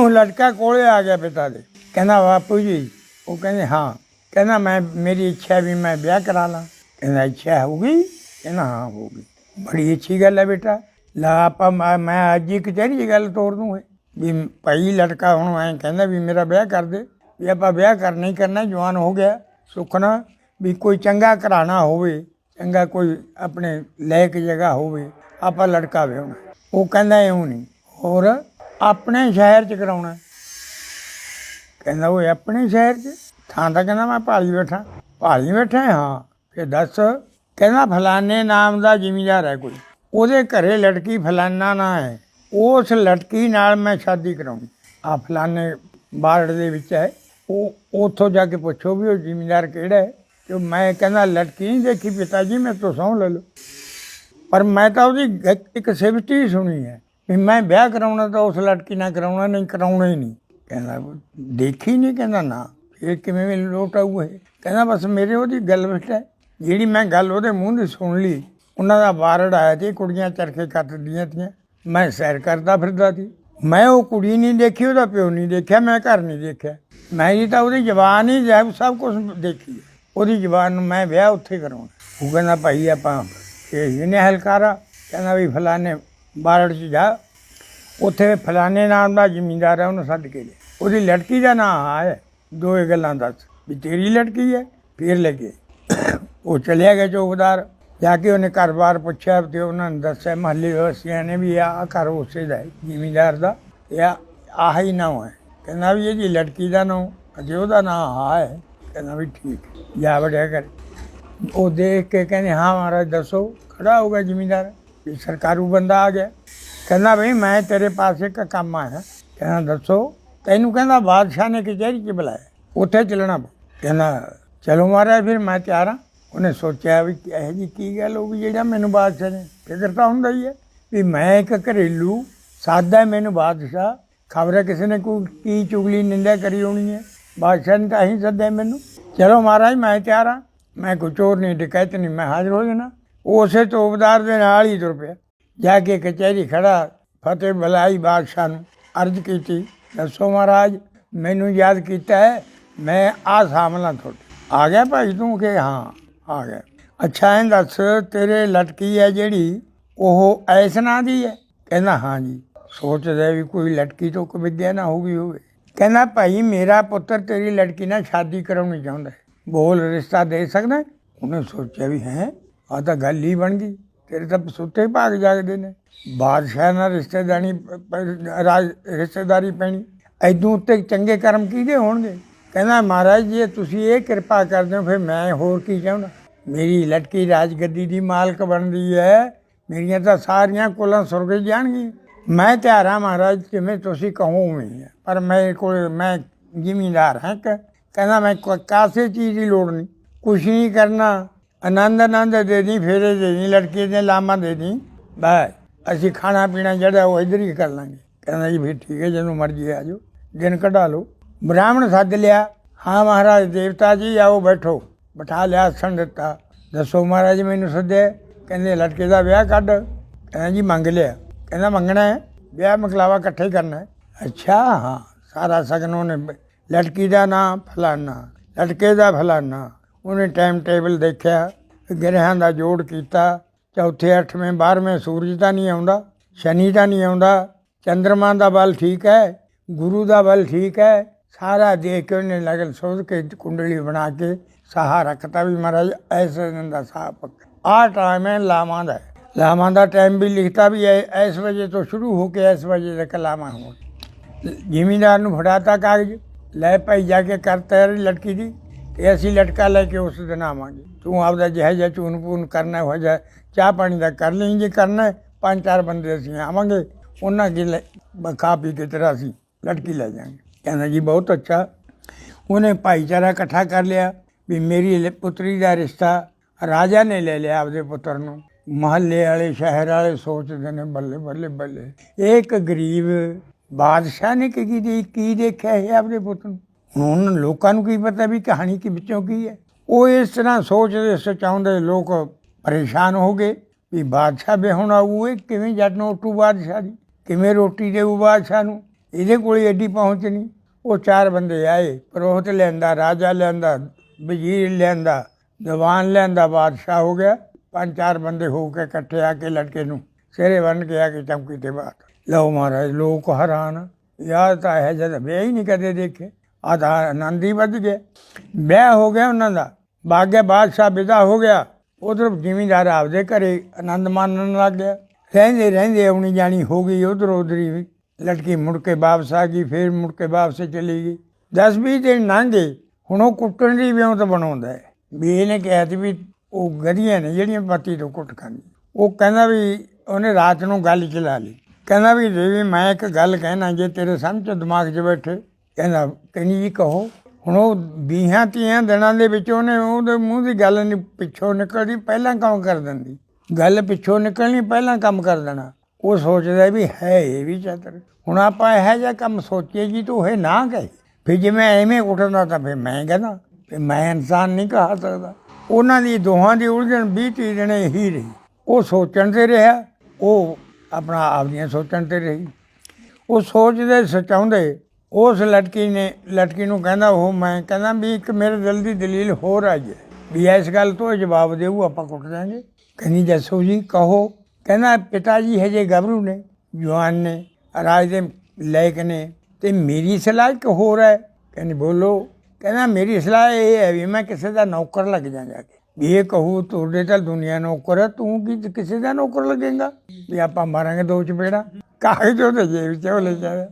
ਉਹ ਲੜਕਾ ਕੋਲੇ ਆ ਗਿਆ ਪਿਤਾ ਦੇ। ਕਹਿੰਦਾ, ਬਾਪੂ ਜੀ, ਉਹ ਕਹਿੰਦੇ, ਹਾਂ। ਕਹਿੰਦਾ, ਮੈਂ, ਮੇਰੀ ਇੱਛਾ ਵੀ ਮੈਂ ਵਿਆਹ ਕਰਾ ਲਾਂ। ਕਹਿੰਦਾ, ਇੱਛਾ ਹੋਊਗੀ? ਕਹਿੰਦਾ, ਹਾਂ, ਹੋਊਗੀ। ਬੜੀ ਅੱਛੀ ਗੱਲ ਹੈ ਬੇਟਾ। ਲਾ ਆਪਾਂ, ਮੈਂ ਮੈਂ ਅੱਜ ਹੀ ਕਚਹਿਰੀ ਗੱਲ ਤੋੜ ਦੂੰ ਵੀ ਭਾਈ ਲੜਕਾ ਹੁਣ ਐਂ ਕਹਿੰਦਾ ਵੀ ਮੇਰਾ ਵਿਆਹ ਕਰ ਦੇ। ਵੀ ਆਪਾਂ ਵਿਆਹ ਕਰਨਾ ਹੀ ਕਰਨਾ, ਜਵਾਨ ਹੋ ਗਿਆ ਸੁਖਣਾ ਵੀ ਕੋਈ ਚੰਗਾ ਘਰਾਣਾ ਹੋਵੇ ਚੰਗਾ ਕੋਈ ਆਪਣੇ ਲੈ ਕੇ ਜਗ੍ਹਾ ਹੋਵੇ, ਆਪਾਂ ਲੜਕਾ ਵਿਆਹਣਾ ਉਹ ਕਹਿੰਦਾ ਇਉਂ ਨਹੀਂ। ਹੋਰ, ਆਪਣੇ ਸ਼ਹਿਰ 'ਚ ਕਰਾਉਣਾ। ਕਹਿੰਦਾ ਉਹ ਆਪਣੇ ਸ਼ਹਿਰ 'ਚ? ਥਾਂ ਤਾਂ ਕਹਿੰਦਾ ਮੈਂ ਭਾਲੀ ਬੈਠਾ। ਭਾਲੀ ਬੈਠਾ ਹਾਂ ਫਿਰ ਦੱਸ, ਕਹਿੰਦਾ ਫਲਾਣੇ ਨਾਮ ਦਾ ਜ਼ਿਮੀਂਦਾਰ ਹੈ ਕੋਈ। ਉਹਦੇ ਘਰੇ ਲੜਕੀ ਫਲਾਨਾ ਨਾ ਹੈ। ਉਸ ਲੜਕੀ ਨਾਲ ਮੈਂ ਸ਼ਾਦੀ ਕਰਾਉਣੀ। ਆ ਫਲਾਣੇ ਬਾਰਡ ਦੇ ਵਿੱਚ ਹੈ। ਉਹ, ਉੱਥੋਂ ਜਾ ਕੇ ਪੁੱਛੋ ਵੀ ਉਹ ਜ਼ਿਮੀਂਦਾਰ ਕਿਹੜਾ ਹੈ। ਕਿ ਮੈਂ ਕਹਿੰਦਾ, ਲੜਕੀ ਨਹੀਂ ਦੇਖੀ ਪਿਤਾ ਜੀ ਮੈਂ ਤੋਂ ਸਹੁੰ ਲੈ ਲਓ ਪਰ ਮੈਂ ਤਾਂ ਉਹਦੀ ਗ- ਇੱਕ ਸਿਫਤੀ ਸੁਣੀ ਹੈ ਵੀ ਮੈਂ ਵਿਆਹ ਕਰਾਉਣਾ ਤਾਂ ਉਸ ਲੜਕੀ ਨਾਲ ਕਰਾਉਣਾ ਨਹੀਂ, ਕਰਾਉਣਾ ਹੀ ਨਹੀਂ। ਕਹਿੰਦਾ, ਦੇਖੀ ਨਹੀਂ ਕਹਿੰਦਾ, ਨਾ, ਇਹ ਕਿਵੇਂ ਵੀ ਲੋਟ ਆਊ ਇਹ। ਕਹਿੰਦਾ, ਬਸ ਮੇਰੇ ਉਹਦੀ ਗੱਲ ਵਿੱਚ ਹੈ। ਜਿਹੜੀ ਮੈਂ ਗੱਲ ਉਹਦੇ ਮੂੰਹ ਦੀ ਸੁਣ ਲਈ, ਉਹਨਾਂ ਦਾ ਵਾਰਡ ਆਇਆ ਤੇ ਕੁੜੀਆਂ ਚਰਖੇ ਕੱਟਦੀਆਂ ਤੀਆਂ। ਮੈਂ ਸੈਰ ਕਰਦਾ ਫਿਰਦਾ ਸੀ। ਮੈਂ ਉਹ ਕੁੜੀ ਨਹੀਂ ਦੇਖੀ, ਉਹਦਾ ਪਿਓ ਨਹੀਂ ਦੇਖਿਆ, ਮੈਂ ਘਰ ਨਹੀਂ ਦੇਖਿਆ। ਮੈਂ ਜੀ ਤਾਂ ਉਹਦੀ ਜ਼ਬਾਨ ਹੀ ਜੈਬ ਸਭ ਕੁਝ ਦੇਖੀ ਹੈ। ਉਹਦੀ ਜ਼ਬਾਨ ਨੂੰ ਮੈਂ ਵਿਆਹ ਉੱਥੇ ਕਰਾਉਣਾ। ਉਹ ਕਹਿੰਦਾ, ਭਾਈ ਆਪਾਂ ਇਹ ਇਹਨੇ ਹਲਕਾਰਾ। ਕਹਿੰਦਾ ਵੀ ਫਲਾਣੇ ਬਾਰੜ 'ਚ ਜਾ। ਉੱਥੇ ਫਲਾਣੇ ਨਾਮ ਦਾ ਜ਼ਿਮੀਂਦਾਰ ਹੈ ਉਹਨੂੰ ਸੱਦ ਕੇ ਲਿਆ ਉਹਦੀ ਲੜਕੀ ਦਾ ਨਾਮ ਹੈ ਦੋ ਗੱਲਾਂ ਦੱਸ। ਵੀ ਤੇਰੀ ਲੜਕੀ ਹੈ, ਫੇਰ ਲੱਗੇ ਉਹ ਚਲਿਆ ਗਿਆ ਚੌਕਦਾਰ। ਜਾ ਕੇ ਉਹਨੇ ਘਰ-ਬਾਰ ਪੁੱਛਿਆ ਤੇ ਉਹਨਾਂ ਨੇ ਦੱਸਿਆ, ਮਹੱਲੇ ਵਾਸੀਆਂ ਨੇ ਵੀ ਆ ਘਰ ਉਸੇ ਦਾ ਹੈ, ਜ਼ਿਮੀਂਦਾਰ ਦਾ। ਇਹ ਆਹ ਹੀ ਨਾਮ ਹੈ। ਕਹਿੰਦਾ ਵੀ ਇਹਦੀ ਲੜਕੀ ਦਾ ਨਾਮ ਅਜੇ ਉਹਦਾ ਨਾਮ ਆ ਹੈ। ਕਹਿੰਦਾ ਵੀ ਠੀਕ, ਜਾ ਵੜਿਆ ਕਰ। ਉਹ ਦੇਖ ਕੇ ਕਹਿੰਦੇ, ਹਾਂ ਮਹਾਰਾਜ, ਦੱਸੋ, ਖੜਾ ਹੋ ਗਿਆ ਜ਼ਿਮੀਂਦਾਰ, ਵੀ ਸਰਕਾਰੂ ਬੰਦਾ ਆ ਗਿਆ। ਕਹਿੰਦਾ ਬਈ ਮੈਂ ਤੇਰੇ ਪਾਸ ਇੱਕ ਕੰਮ ਆਇਆ। ਕਹਿੰਦਾ, ਦੱਸੋ, ਤੈਨੂੰ ਕਹਿੰਦਾ ਬਾਦਸ਼ਾਹ ਨੇ ਕਚਹਿਰੀ 'ਚ ਬੁਲਾਇਆ, ਉੱਥੇ ਚੱਲਣਾ ਪਊ। ਕਹਿੰਦਾ, ਚਲੋ ਮਹਾਰਾਜ, ਫਿਰ ਮੈਂ ਤਿਆਰ ਹਾਂ। ਉਹਨੇ ਸੋਚਿਆ ਵੀ ਇਹ ਜੀ ਕੀ ਗੱਲ ਹੋ ਗਈ ਜਿਹੜਾ ਮੈਨੂੰ ਬਾਦਸ਼ਾਹ ਨੇ, ਫਿਕਰ ਤਾਂ ਹੁੰਦਾ ਹੀ ਹੈ ਵੀ ਮੈਂ ਇੱਕ ਘਰੇਲੂ, ਸਾਦਾ ਮੈਨੂੰ ਬਾਦਸ਼ਾਹ। ਖਬਰ ਕਿਸੇ ਨੇ ਕੋਈ, ਕੀ ਚੁਗਲੀ ਨਿੰਦਿਆ ਕਰੀ ਹੋਣੀ ਹੈ। ਬਾਦਸ਼ਾਹ ਨੇ ਤਾਂ ਹੀ ਸੱਦਿਆ ਮੈਨੂੰ। ਚਲੋ ਮਹਾਰਾਜ, ਮੈਂ ਤਿਆਰ ਹਾਂ। ਮੈਂ ਕੋਈ ਚੋਰ ਨਹੀਂ, ਡਕੈਤ ਨਹੀਂ, ਮੈਂ ਹਾਜ਼ਰ ਹੋ ਜਾਣਾ। ਉਸੇ ਤੋਬਦਾਰ ਦੇ ਨਾਲ ਹੀ ਤੁਰ ਪਿਆ। ਜਾ ਕੇ ਕਚਹਿਰੀ ਖੜਾ, ਫਤਿਹ ਬੁਲਾਈ ਬਾਦਸ਼ਾਹ ਨੂੰ ਅਰਜ਼ ਕੀਤੀ, ਦੱਸੋ ਮਹਾਰਾਜ, ਮੈਨੂੰ ਯਾਦ ਕੀਤਾ ਹੈ, ਮੈਂ ਆ ਸਾਹਮਣਾ ਤੁਹਾਡੇ। ਆ ਗਿਆ ਭਾਈ ਤੂੰ? ਕਿ ਹਾਂ, ਆ ਗਿਆ। ਅੱਛਾ ਇਹ ਦੱਸ, ਤੇਰੇ ਲਟਕੀ ਹੈ ਜਿਹੜੀ, ਉਹ ਐਸ ਨਾਂ ਦੀ ਹੈ? ਕਹਿੰਦਾ, ਹਾਂ ਜੀ। ਸੋਚਦਾ ਵੀ ਕੋਈ ਲਟਕੀ ਤੋਂ ਕੋਈ ਵਿਦਿਆ ਨਾ ਹੋਗੀ ਹੋਵੇ। ਕਹਿੰਦਾ, ਭਾਈ, ਮੇਰਾ ਪੁੱਤਰ ਤੇਰੀ ਲੜਕੀ ਨਾਲ ਸ਼ਾਦੀ ਕਰਾਉਣੀ ਚਾਹੁੰਦਾ ਹੈ। ਬੋਲ ਰਿਸ਼ਤਾ ਦੇ ਸਕਦਾ ਹੈ? ਉਹਨੇ ਸੋਚਿਆ ਵੀ, ਹੈ ਆ ਤਾਂ ਗੱਲ ਹੀ ਬਣ ਗਈ। ਤੇਰੇ ਤਾਂ ਸੁੱਤੇ ਭਾਗ ਜਾਗਦੇ ਨੇ। ਬਾਦਸ਼ਾਹ ਨਾਲ ਰਿਸ਼ਤੇਦਾਰੀ ਪ- ਪ- ਰਾਜ, ਰਿਸ਼ਤੇਦਾਰੀ ਪੈਣੀ। ਐਦੋਂ ਉੱਤੇ ਚੰਗੇ ਕਰਮ ਕਿਹਦੇ ਹੋਣਗੇ? ਕਹਿੰਦਾ, ਮਹਾਰਾਜ ਜੇ, ਤੁਸੀਂ ਇਹ ਕਿਰਪਾ ਕਰਦੇ ਹੋ, ਫਿਰ ਮੈਂ ਹੋਰ ਕੀ ਚਾਹੁੰਦਾ? ਮੇਰੀ ਲਟਕੀ ਰਾਜਗੱਦੀ ਦੀ ਮਾਲਕ ਬਣਦੀ ਹੈ। ਮੇਰੀਆਂ ਤਾਂ ਸਾਰੀਆਂ ਕੁਲਾਂ ਸੁਰਗ ਜਾਣਗੀਆਂ। ਮੈਂ ਤਿਆਰ ਹਾਂ ਮਹਾਰਾਜ, ਜਿਵੇਂ ਤੁਸੀਂ ਕਹੋ ਉਵੇਂ ਹੈ। ਪਰ ਮੇਰੇ ਕੋਲ, ਮੈਂ ਜ਼ਿਮੀਂਦਾਰ ਹਾਂ ਕ- ਕਹਿੰਦਾ ਮੈਂ ਕੋ- ਕਾਸੇ ਚੀਜ਼ ਦੀ ਲੋੜ ਨਹੀਂ। ਕੁਛ ਨਹੀਂ ਕਰਨਾ। ਆਨੰਦ ਆਨੰਦ ਦੇ ਦੀ ਫੇਰੇ ਦੇ ਦੀ ਲੜਕੇ ਦੇ ਲਾਮਾ ਦੇ ਦੀ ਬਸ, ਅਸੀਂ ਖਾਣਾ ਪੀਣਾ ਜਿਹੜਾ ਉਹ ਇਧਰ ਹੀ ਕਰ ਲਾਂਗੇ। ਕਹਿੰਦਾ ਜੀ ਫਿਰ ਠੀਕ ਹੈ, ਜਦੋਂ ਮਰਜ਼ੀ ਆ ਜਾਓ। ਦਿਨ ਕਢਾ ਲਓ। ਬ੍ਰਾਹਮਣ ਸੱਦ ਲਿਆ। ਹਾਂ ਮਹਾਰਾਜ, ਦੇਵਤਾ ਜੀ, ਆਓ ਬੈਠੋ। ਬਿਠਾ ਲਿਆ, ਆਸਣ ਦਿੱਤਾ। ਦੱਸੋ ਮਹਾਰਾਜ, ਮੈਨੂੰ ਸੱਦੇ ਕਹਿੰਦੇ, ਲੜਕੇ ਦਾ ਵਿਆਹ ਕੱਢ। ਕਹਿੰਦਾ ਜੀ, ਮੰਗ ਲਿਆ। ਕਹਿੰਦਾ ਮੰਗਣਾ ਹੈ, ਵਿਆਹ ਮਕਲਾਵਾ ਇਕੱਠੇ ਹੀ ਕਰਨਾ ਹੈ। ਅੱਛਾ, ਹਾਂ, ਸਾਰਾ ਸਗਨ ਉਹਨੇ ਬ- ਲੜਕੀ ਦਾ ਨਾਂ ਫਲਾਨਾ, ਲੜਕੇ ਦਾ ਫਲਾਨਾ। ਉਹਨੇ ਟਾਈਮ ਟੇਬਲ ਦੇਖਿਆ ਗ੍ਰਹਿਆਂ ਦਾ ਜੋੜ ਕੀਤਾ, ਚੌਥੇ, ਅੱਠਵੇਂ ਬਾਰ੍ਹਵੇਂ ਸੂਰਜ ਦਾ ਨਹੀਂ ਆਉਂਦਾ, ਸ਼ਨੀ ਦਾ ਨਹੀਂ ਆਉਂਦਾ, ਚੰਦਰਮਾ ਦਾ ਬਲ ਠੀਕ ਹੈ, ਗੁਰੂ ਦਾ ਬਲ ਠੀਕ ਹੈ, ਸਾਰਾ ਦੇਖ ਕੇ ਉਹਨੇ ਲਗਨ ਸੋਧ ਕੇ ਕੁੰਡਲੀ ਬਣਾ ਕੇ ਸਾਹਾ ਰੱਖਤਾ ਵੀ ਮਹਾਰਾਜ ਐਸੇ ਦਿਨ ਦਾ ਸਾਹ ਪੱਕਾ ਆਹ ਟਾਈਮ ਹੈ, ਲਾਵਾਂ ਦਾ ਲਾਵਾਂ ਦਾ ਟਾਈਮ ਵੀ ਲਿਖਤਾ ਵੀ ਹੈ ਇਸ ਵਜੇ ਤੋਂ ਸ਼ੁਰੂ ਹੋ ਕੇ ਇਸ ਵਜੇ ਤੱਕ ਲਾਵਾਂ ਹੋਣ। ਜ਼ਿਮੀਂਦਾਰ ਨੂੰ ਫੜਾਤਾ ਕਾਗਜ਼, ਲੈ ਭਾਈ ਜਾ ਕੇ ਕਰ ਤਿਆਰੀ ਲਟਕੀ ਦੀ, ਤੇ ਅਸੀਂ ਲਟਕਾ ਲੈ ਕੇ ਉਸ ਦਿਨ ਆਵਾਂਗੇ। ਤੂੰ ਆਪਦਾ ਜਿਹੋ ਜਿਹਾ ਚੂਨ ਪੂਨ ਕਰਨਾ ਹੋ ਜਾ ਚਾਹ ਪਾਣੀ ਦਾ ਕਰ ਲਈ, ਜੇ ਕਰਨਾ, ਪੰਜ ਚਾਰ ਬੰਦੇ ਅਸੀਂ ਆਵਾਂਗੇ, ਉਹਨਾਂ ਕੀ ਲੈ- ਖਾ ਪੀ ਕੇ ਤੇਰਾ ਅਸੀਂ ਲਟਕੀ ਲੈ ਜਾਾਂਗੇ ਕਹਿੰਦਾ ਜੀ, ਬਹੁਤ ਅੱਛਾ। ਉਹਨੇ ਭਾਈਚਾਰਾ ਇਕੱਠਾ ਕਰ ਲਿਆ, ਵੀ ਮੇਰੀ ਲ- ਪੁੱਤਰੀ ਦਾ ਰਿਸ਼ਤਾ ਰਾਜਾ ਨੇ ਲੈ ਲਿਆ ਆਪਦੇ ਪੁੱਤਰ ਨੂੰ। ਮਹੱਲੇ ਵਾਲੇ, ਸ਼ਹਿਰ ਵਾਲੇ ਸੋਚਦੇ ਨੇ ਬੱਲੇ ਬੱਲੇ ਬੱਲੇ। ਇਹ ਇੱਕ ਗਰੀਬ ਬਾਦਸ਼ਾਹ ਨੇ ਕੀ ਕੀ ਕੀ ਦੇਖਿਆ ਇਹ ਆਪਦੇ ਪੁੱਤ ਨੂੰ? ਹੁਣ ਉਹਨਾਂ ਲੋਕਾਂ ਨੂੰ ਕੀ ਪਤਾ ਵੀ ਕਹਾਣੀ ਕੀ ਵਿੱਚੋਂ ਕੀ ਹੈ? ਉਹ ਇਸ ਤਰ੍ਹਾਂ ਸੋਚਦੇ ਸਚਾਉਂਦੇ ਲੋਕ ਪਰੇਸ਼ਾਨ ਹੋ ਗਏ ਵੀ ਬਾਦਸ਼ਾਹ ਵੇ ਹੁਣ ਆਊ, ਇਹ ਕਿਵੇਂ ਜੱਟ ਨੂੰ ਉੱਟੂ ਬਾਦਸ਼ਾਹ ਦੀ? ਕਿਵੇਂ ਰੋਟੀ ਦੇਊ ਬਾਦਸ਼ਾਹ ਨੂੰ? ਇਹਦੇ ਕੋਲ ਐਡੀ ਪਹੁੰਚ ਨਹੀਂ। ਉਹ ਚਾਰ ਬੰਦੇ ਆਏ, ਪ੍ਰੋਹਤ ਲੈਂਦਾ, ਰਾਜਾ ਲੈਂਦਾ, ਵਜ਼ੀਰ ਲੈਂਦਾ ਦੀਵਾਨ ਲੈਂਦਾ, ਬਾਦਸ਼ਾਹ ਹੋ ਗਿਆ। ਪੰਜ ਚਾਰ ਬੰਦੇ ਹੋ ਕੇ ਇਕੱਠੇ ਆ ਕੇ ਲੜਕੇ ਨੂੰ ਸਿਰੇ ਬੰਨ ਕੇ ਆ ਕੇ ਚੌਂਕੀ ਤੇ ਬਾਤ ਲਓ ਮਹਾਰਾਜ, ਲੋਕ ਹੈਰਾਨ। ਯਾਰ ਤਾਂ ਇਹ ਜਦ ਵਿਆਹ ਹੀ ਨਹੀਂ ਕਦੇ ਦੇਖੇ। ਆ ਤਾਂ ਆਨੰਦ ਹੀ ਵੱਧ ਗਿਆ। ਵਿਆਹ ਹੋ ਗਿਆ ਉਹਨਾਂ ਦਾ। ਬਾਗੇ ਬਾਦਸ਼ਾਹ ਵਿਦਾ ਹੋ ਗਿਆ। ਉਧਰ ਜ਼ਿਮੀਂਦਾਰ ਆਪਦੇ ਘਰੇ ਆਨੰਦ ਮਾਣਨ ਲੱਗ ਗਿਆ। ਰਹਿੰਦੇ ਰਹਿੰਦੇ ਆਉਣੀ ਜਾਣੀ ਹੋ ਗਈ, ਉਧਰ ਉਧਰ ਹੀ ਲੜਕੀ ਮੁੜ ਕੇ ਵਾਪਸ ਆ ਗਈ, ਫੇਰ ਮੁੜ ਕੇ ਵਾਪਸ ਚਲੀ ਗਈ। 10 20 ਦਿਨ ਲੰਘ ਗਏ। ਹੁਣ ਉਹ ਕੁੱਟਣ ਦੀ ਵਿਉਂਤ ਬਣਾਉਂਦਾ ਹੈ। ਵੀ ਇਹਨੇ ਕਿਹਾ ਸੀ ਵੀ ਉਹ ਗਧੀਆਂ ਨੇ ਜਿਹੜੀਆਂ ਪਤੀ ਤੋਂ ਕੁੱਟ ਖਾਂਦੀ। ਉਹ ਕਹਿੰਦਾ ਵੀ ਉਹਨੇ ਰਾਤ ਨੂੰ ਗੱਲ ਚਲਾ ਲਈ। ਕਹਿੰਦਾ ਵੀ ਦੇਵੀ, ਮੈਂ ਇੱਕ ਗੱਲ ਕਹਿਣਾ, ਜੇ ਤੇਰੇ ਸਮਝ ਦਿਮਾਗ 'ਚ ਬੈਠੇ, ਕਹਿੰਦਾ ਕਹਿੰਦੀ ਜੀ ਕਹੋ, ਹੁਣ ਉਹ ਵੀਹਾਂ ਤੀਆਂ ਦਿਨਾਂ ਦੇ ਵਿੱਚ ਉਹਨੇ ਉਹਦੇ ਮੂੰਹ ਦੀ ਗੱਲ ਨਹੀਂ ਪਿੱਛੋਂ ਨਿਕਲਦੀ, ਪਹਿਲਾਂ ਕੰਮ ਕਰ ਦਿੰਦੀ। ਗੱਲ ਪਿੱਛੋਂ ਨਿਕਲਣੀ, ਪਹਿਲਾਂ ਕੰਮ ਕਰ ਦੇਣਾ। ਉਹ ਸੋਚਦਾ ਵੀ ਹੈ ਇਹ ਵੀ ਚਾਤਰ ਹੁਣ ਆਪਾਂ ਇਹੋ ਜਿਹਾ ਕੰਮ ਸੋਚੀਏ ਜੀ ਤੂੰ ਇਹ ਨਾ ਕਹੇ। ਫਿਰ ਜੇ ਮੈਂ ਐਵੇਂ ਉੱਠਦਾ ਤਾਂ ਫਿਰ ਮੈਂ ਕਹਿੰਦਾ ਤੇ ਮੈਂ ਇਨਸਾਨ ਨਹੀਂ ਕਹਾ ਸਕਦਾ। ਉਹਨਾਂ ਦੀ ਦੋਹਾਂ ਦੀ ਉਲਝਣ 20 ਤੀਹ ਦਿਨ ਇਹੀ ਰਹੀ। ਉਹ ਸੋਚਣ ਤੇ ਰਿਹਾ, ਉਹ ਆਪਣਾ ਆਪਦੀਆਂ ਸੋਚਣ ਤੇ ਰਹੀ। ਉਹ ਸੋਚਦੇ ਸਚਾਉਂਦੇ, ਉਸ ਲੜਕੀ ਨੇ ਲੜਕੀ ਨੂੰ ਕਹਿੰਦਾ, ਉਹ ਮੈਂ ਕਹਿੰਦਾ ਵੀ ਇੱਕ ਮੇਰੇ ਦਿਲ ਦੀ ਦਲੀਲ ਹੋਰ ਆਈ ਹੈ ਵੀ ਇਸ ਗੱਲ ਤੋਂ ਇਹ ਜਵਾਬ ਦੇਊ, ਆਪਾਂ ਕੁੱਟ ਦਾਂਗੇ ਕਹਿੰਦੀ ਜੱਸੋ ਜੀ, ਕਹੋ। ਕਹਿੰਦਾ, ਪਿਤਾ ਜੀ ਹਜੇ ਗੱਭਰੂ ਨੇ, ਜਵਾਨ ਨੇ, ਰਾਜ ਦੇ ਲਾਇਕ ਨੇ ਤੇ ਮੇਰੀ ਸਲਾਹ ਇੱਕ ਹੋਰ ਹੈ। ਕਹਿੰਦੀ, ਬੋਲੋ। ਕਹਿੰਦਾ, ਮੇਰੀ ਸਲਾਹ ਇਹ ਹੈ ਵੀ ਮੈਂ ਕਿਸੇ ਦਾ ਨੌਕਰ ਲੱਗ ਜਾ ਜਾ ਕੇ। ਵੀ ਇਹ ਕਹੂ, ਤੁਹਾਡੇ ਤਾਂ ਦੁਨੀਆ ਨੌਕਰ ਹੈ, ਤੂੰ ਕੀ ਕਿਸੇ ਦਾ ਨੌਕਰ ਲੱਗੇਗਾ? ਵੀ ਆਪਾਂ ਮਾਰਾਂਗੇ ਦੋ ਚਪੇੜਾ। ਕਾਗਜ਼ ਉਹਦੇ ਜੇਬ ਚ ਉਹ ਲੈ ਜਾਵੇ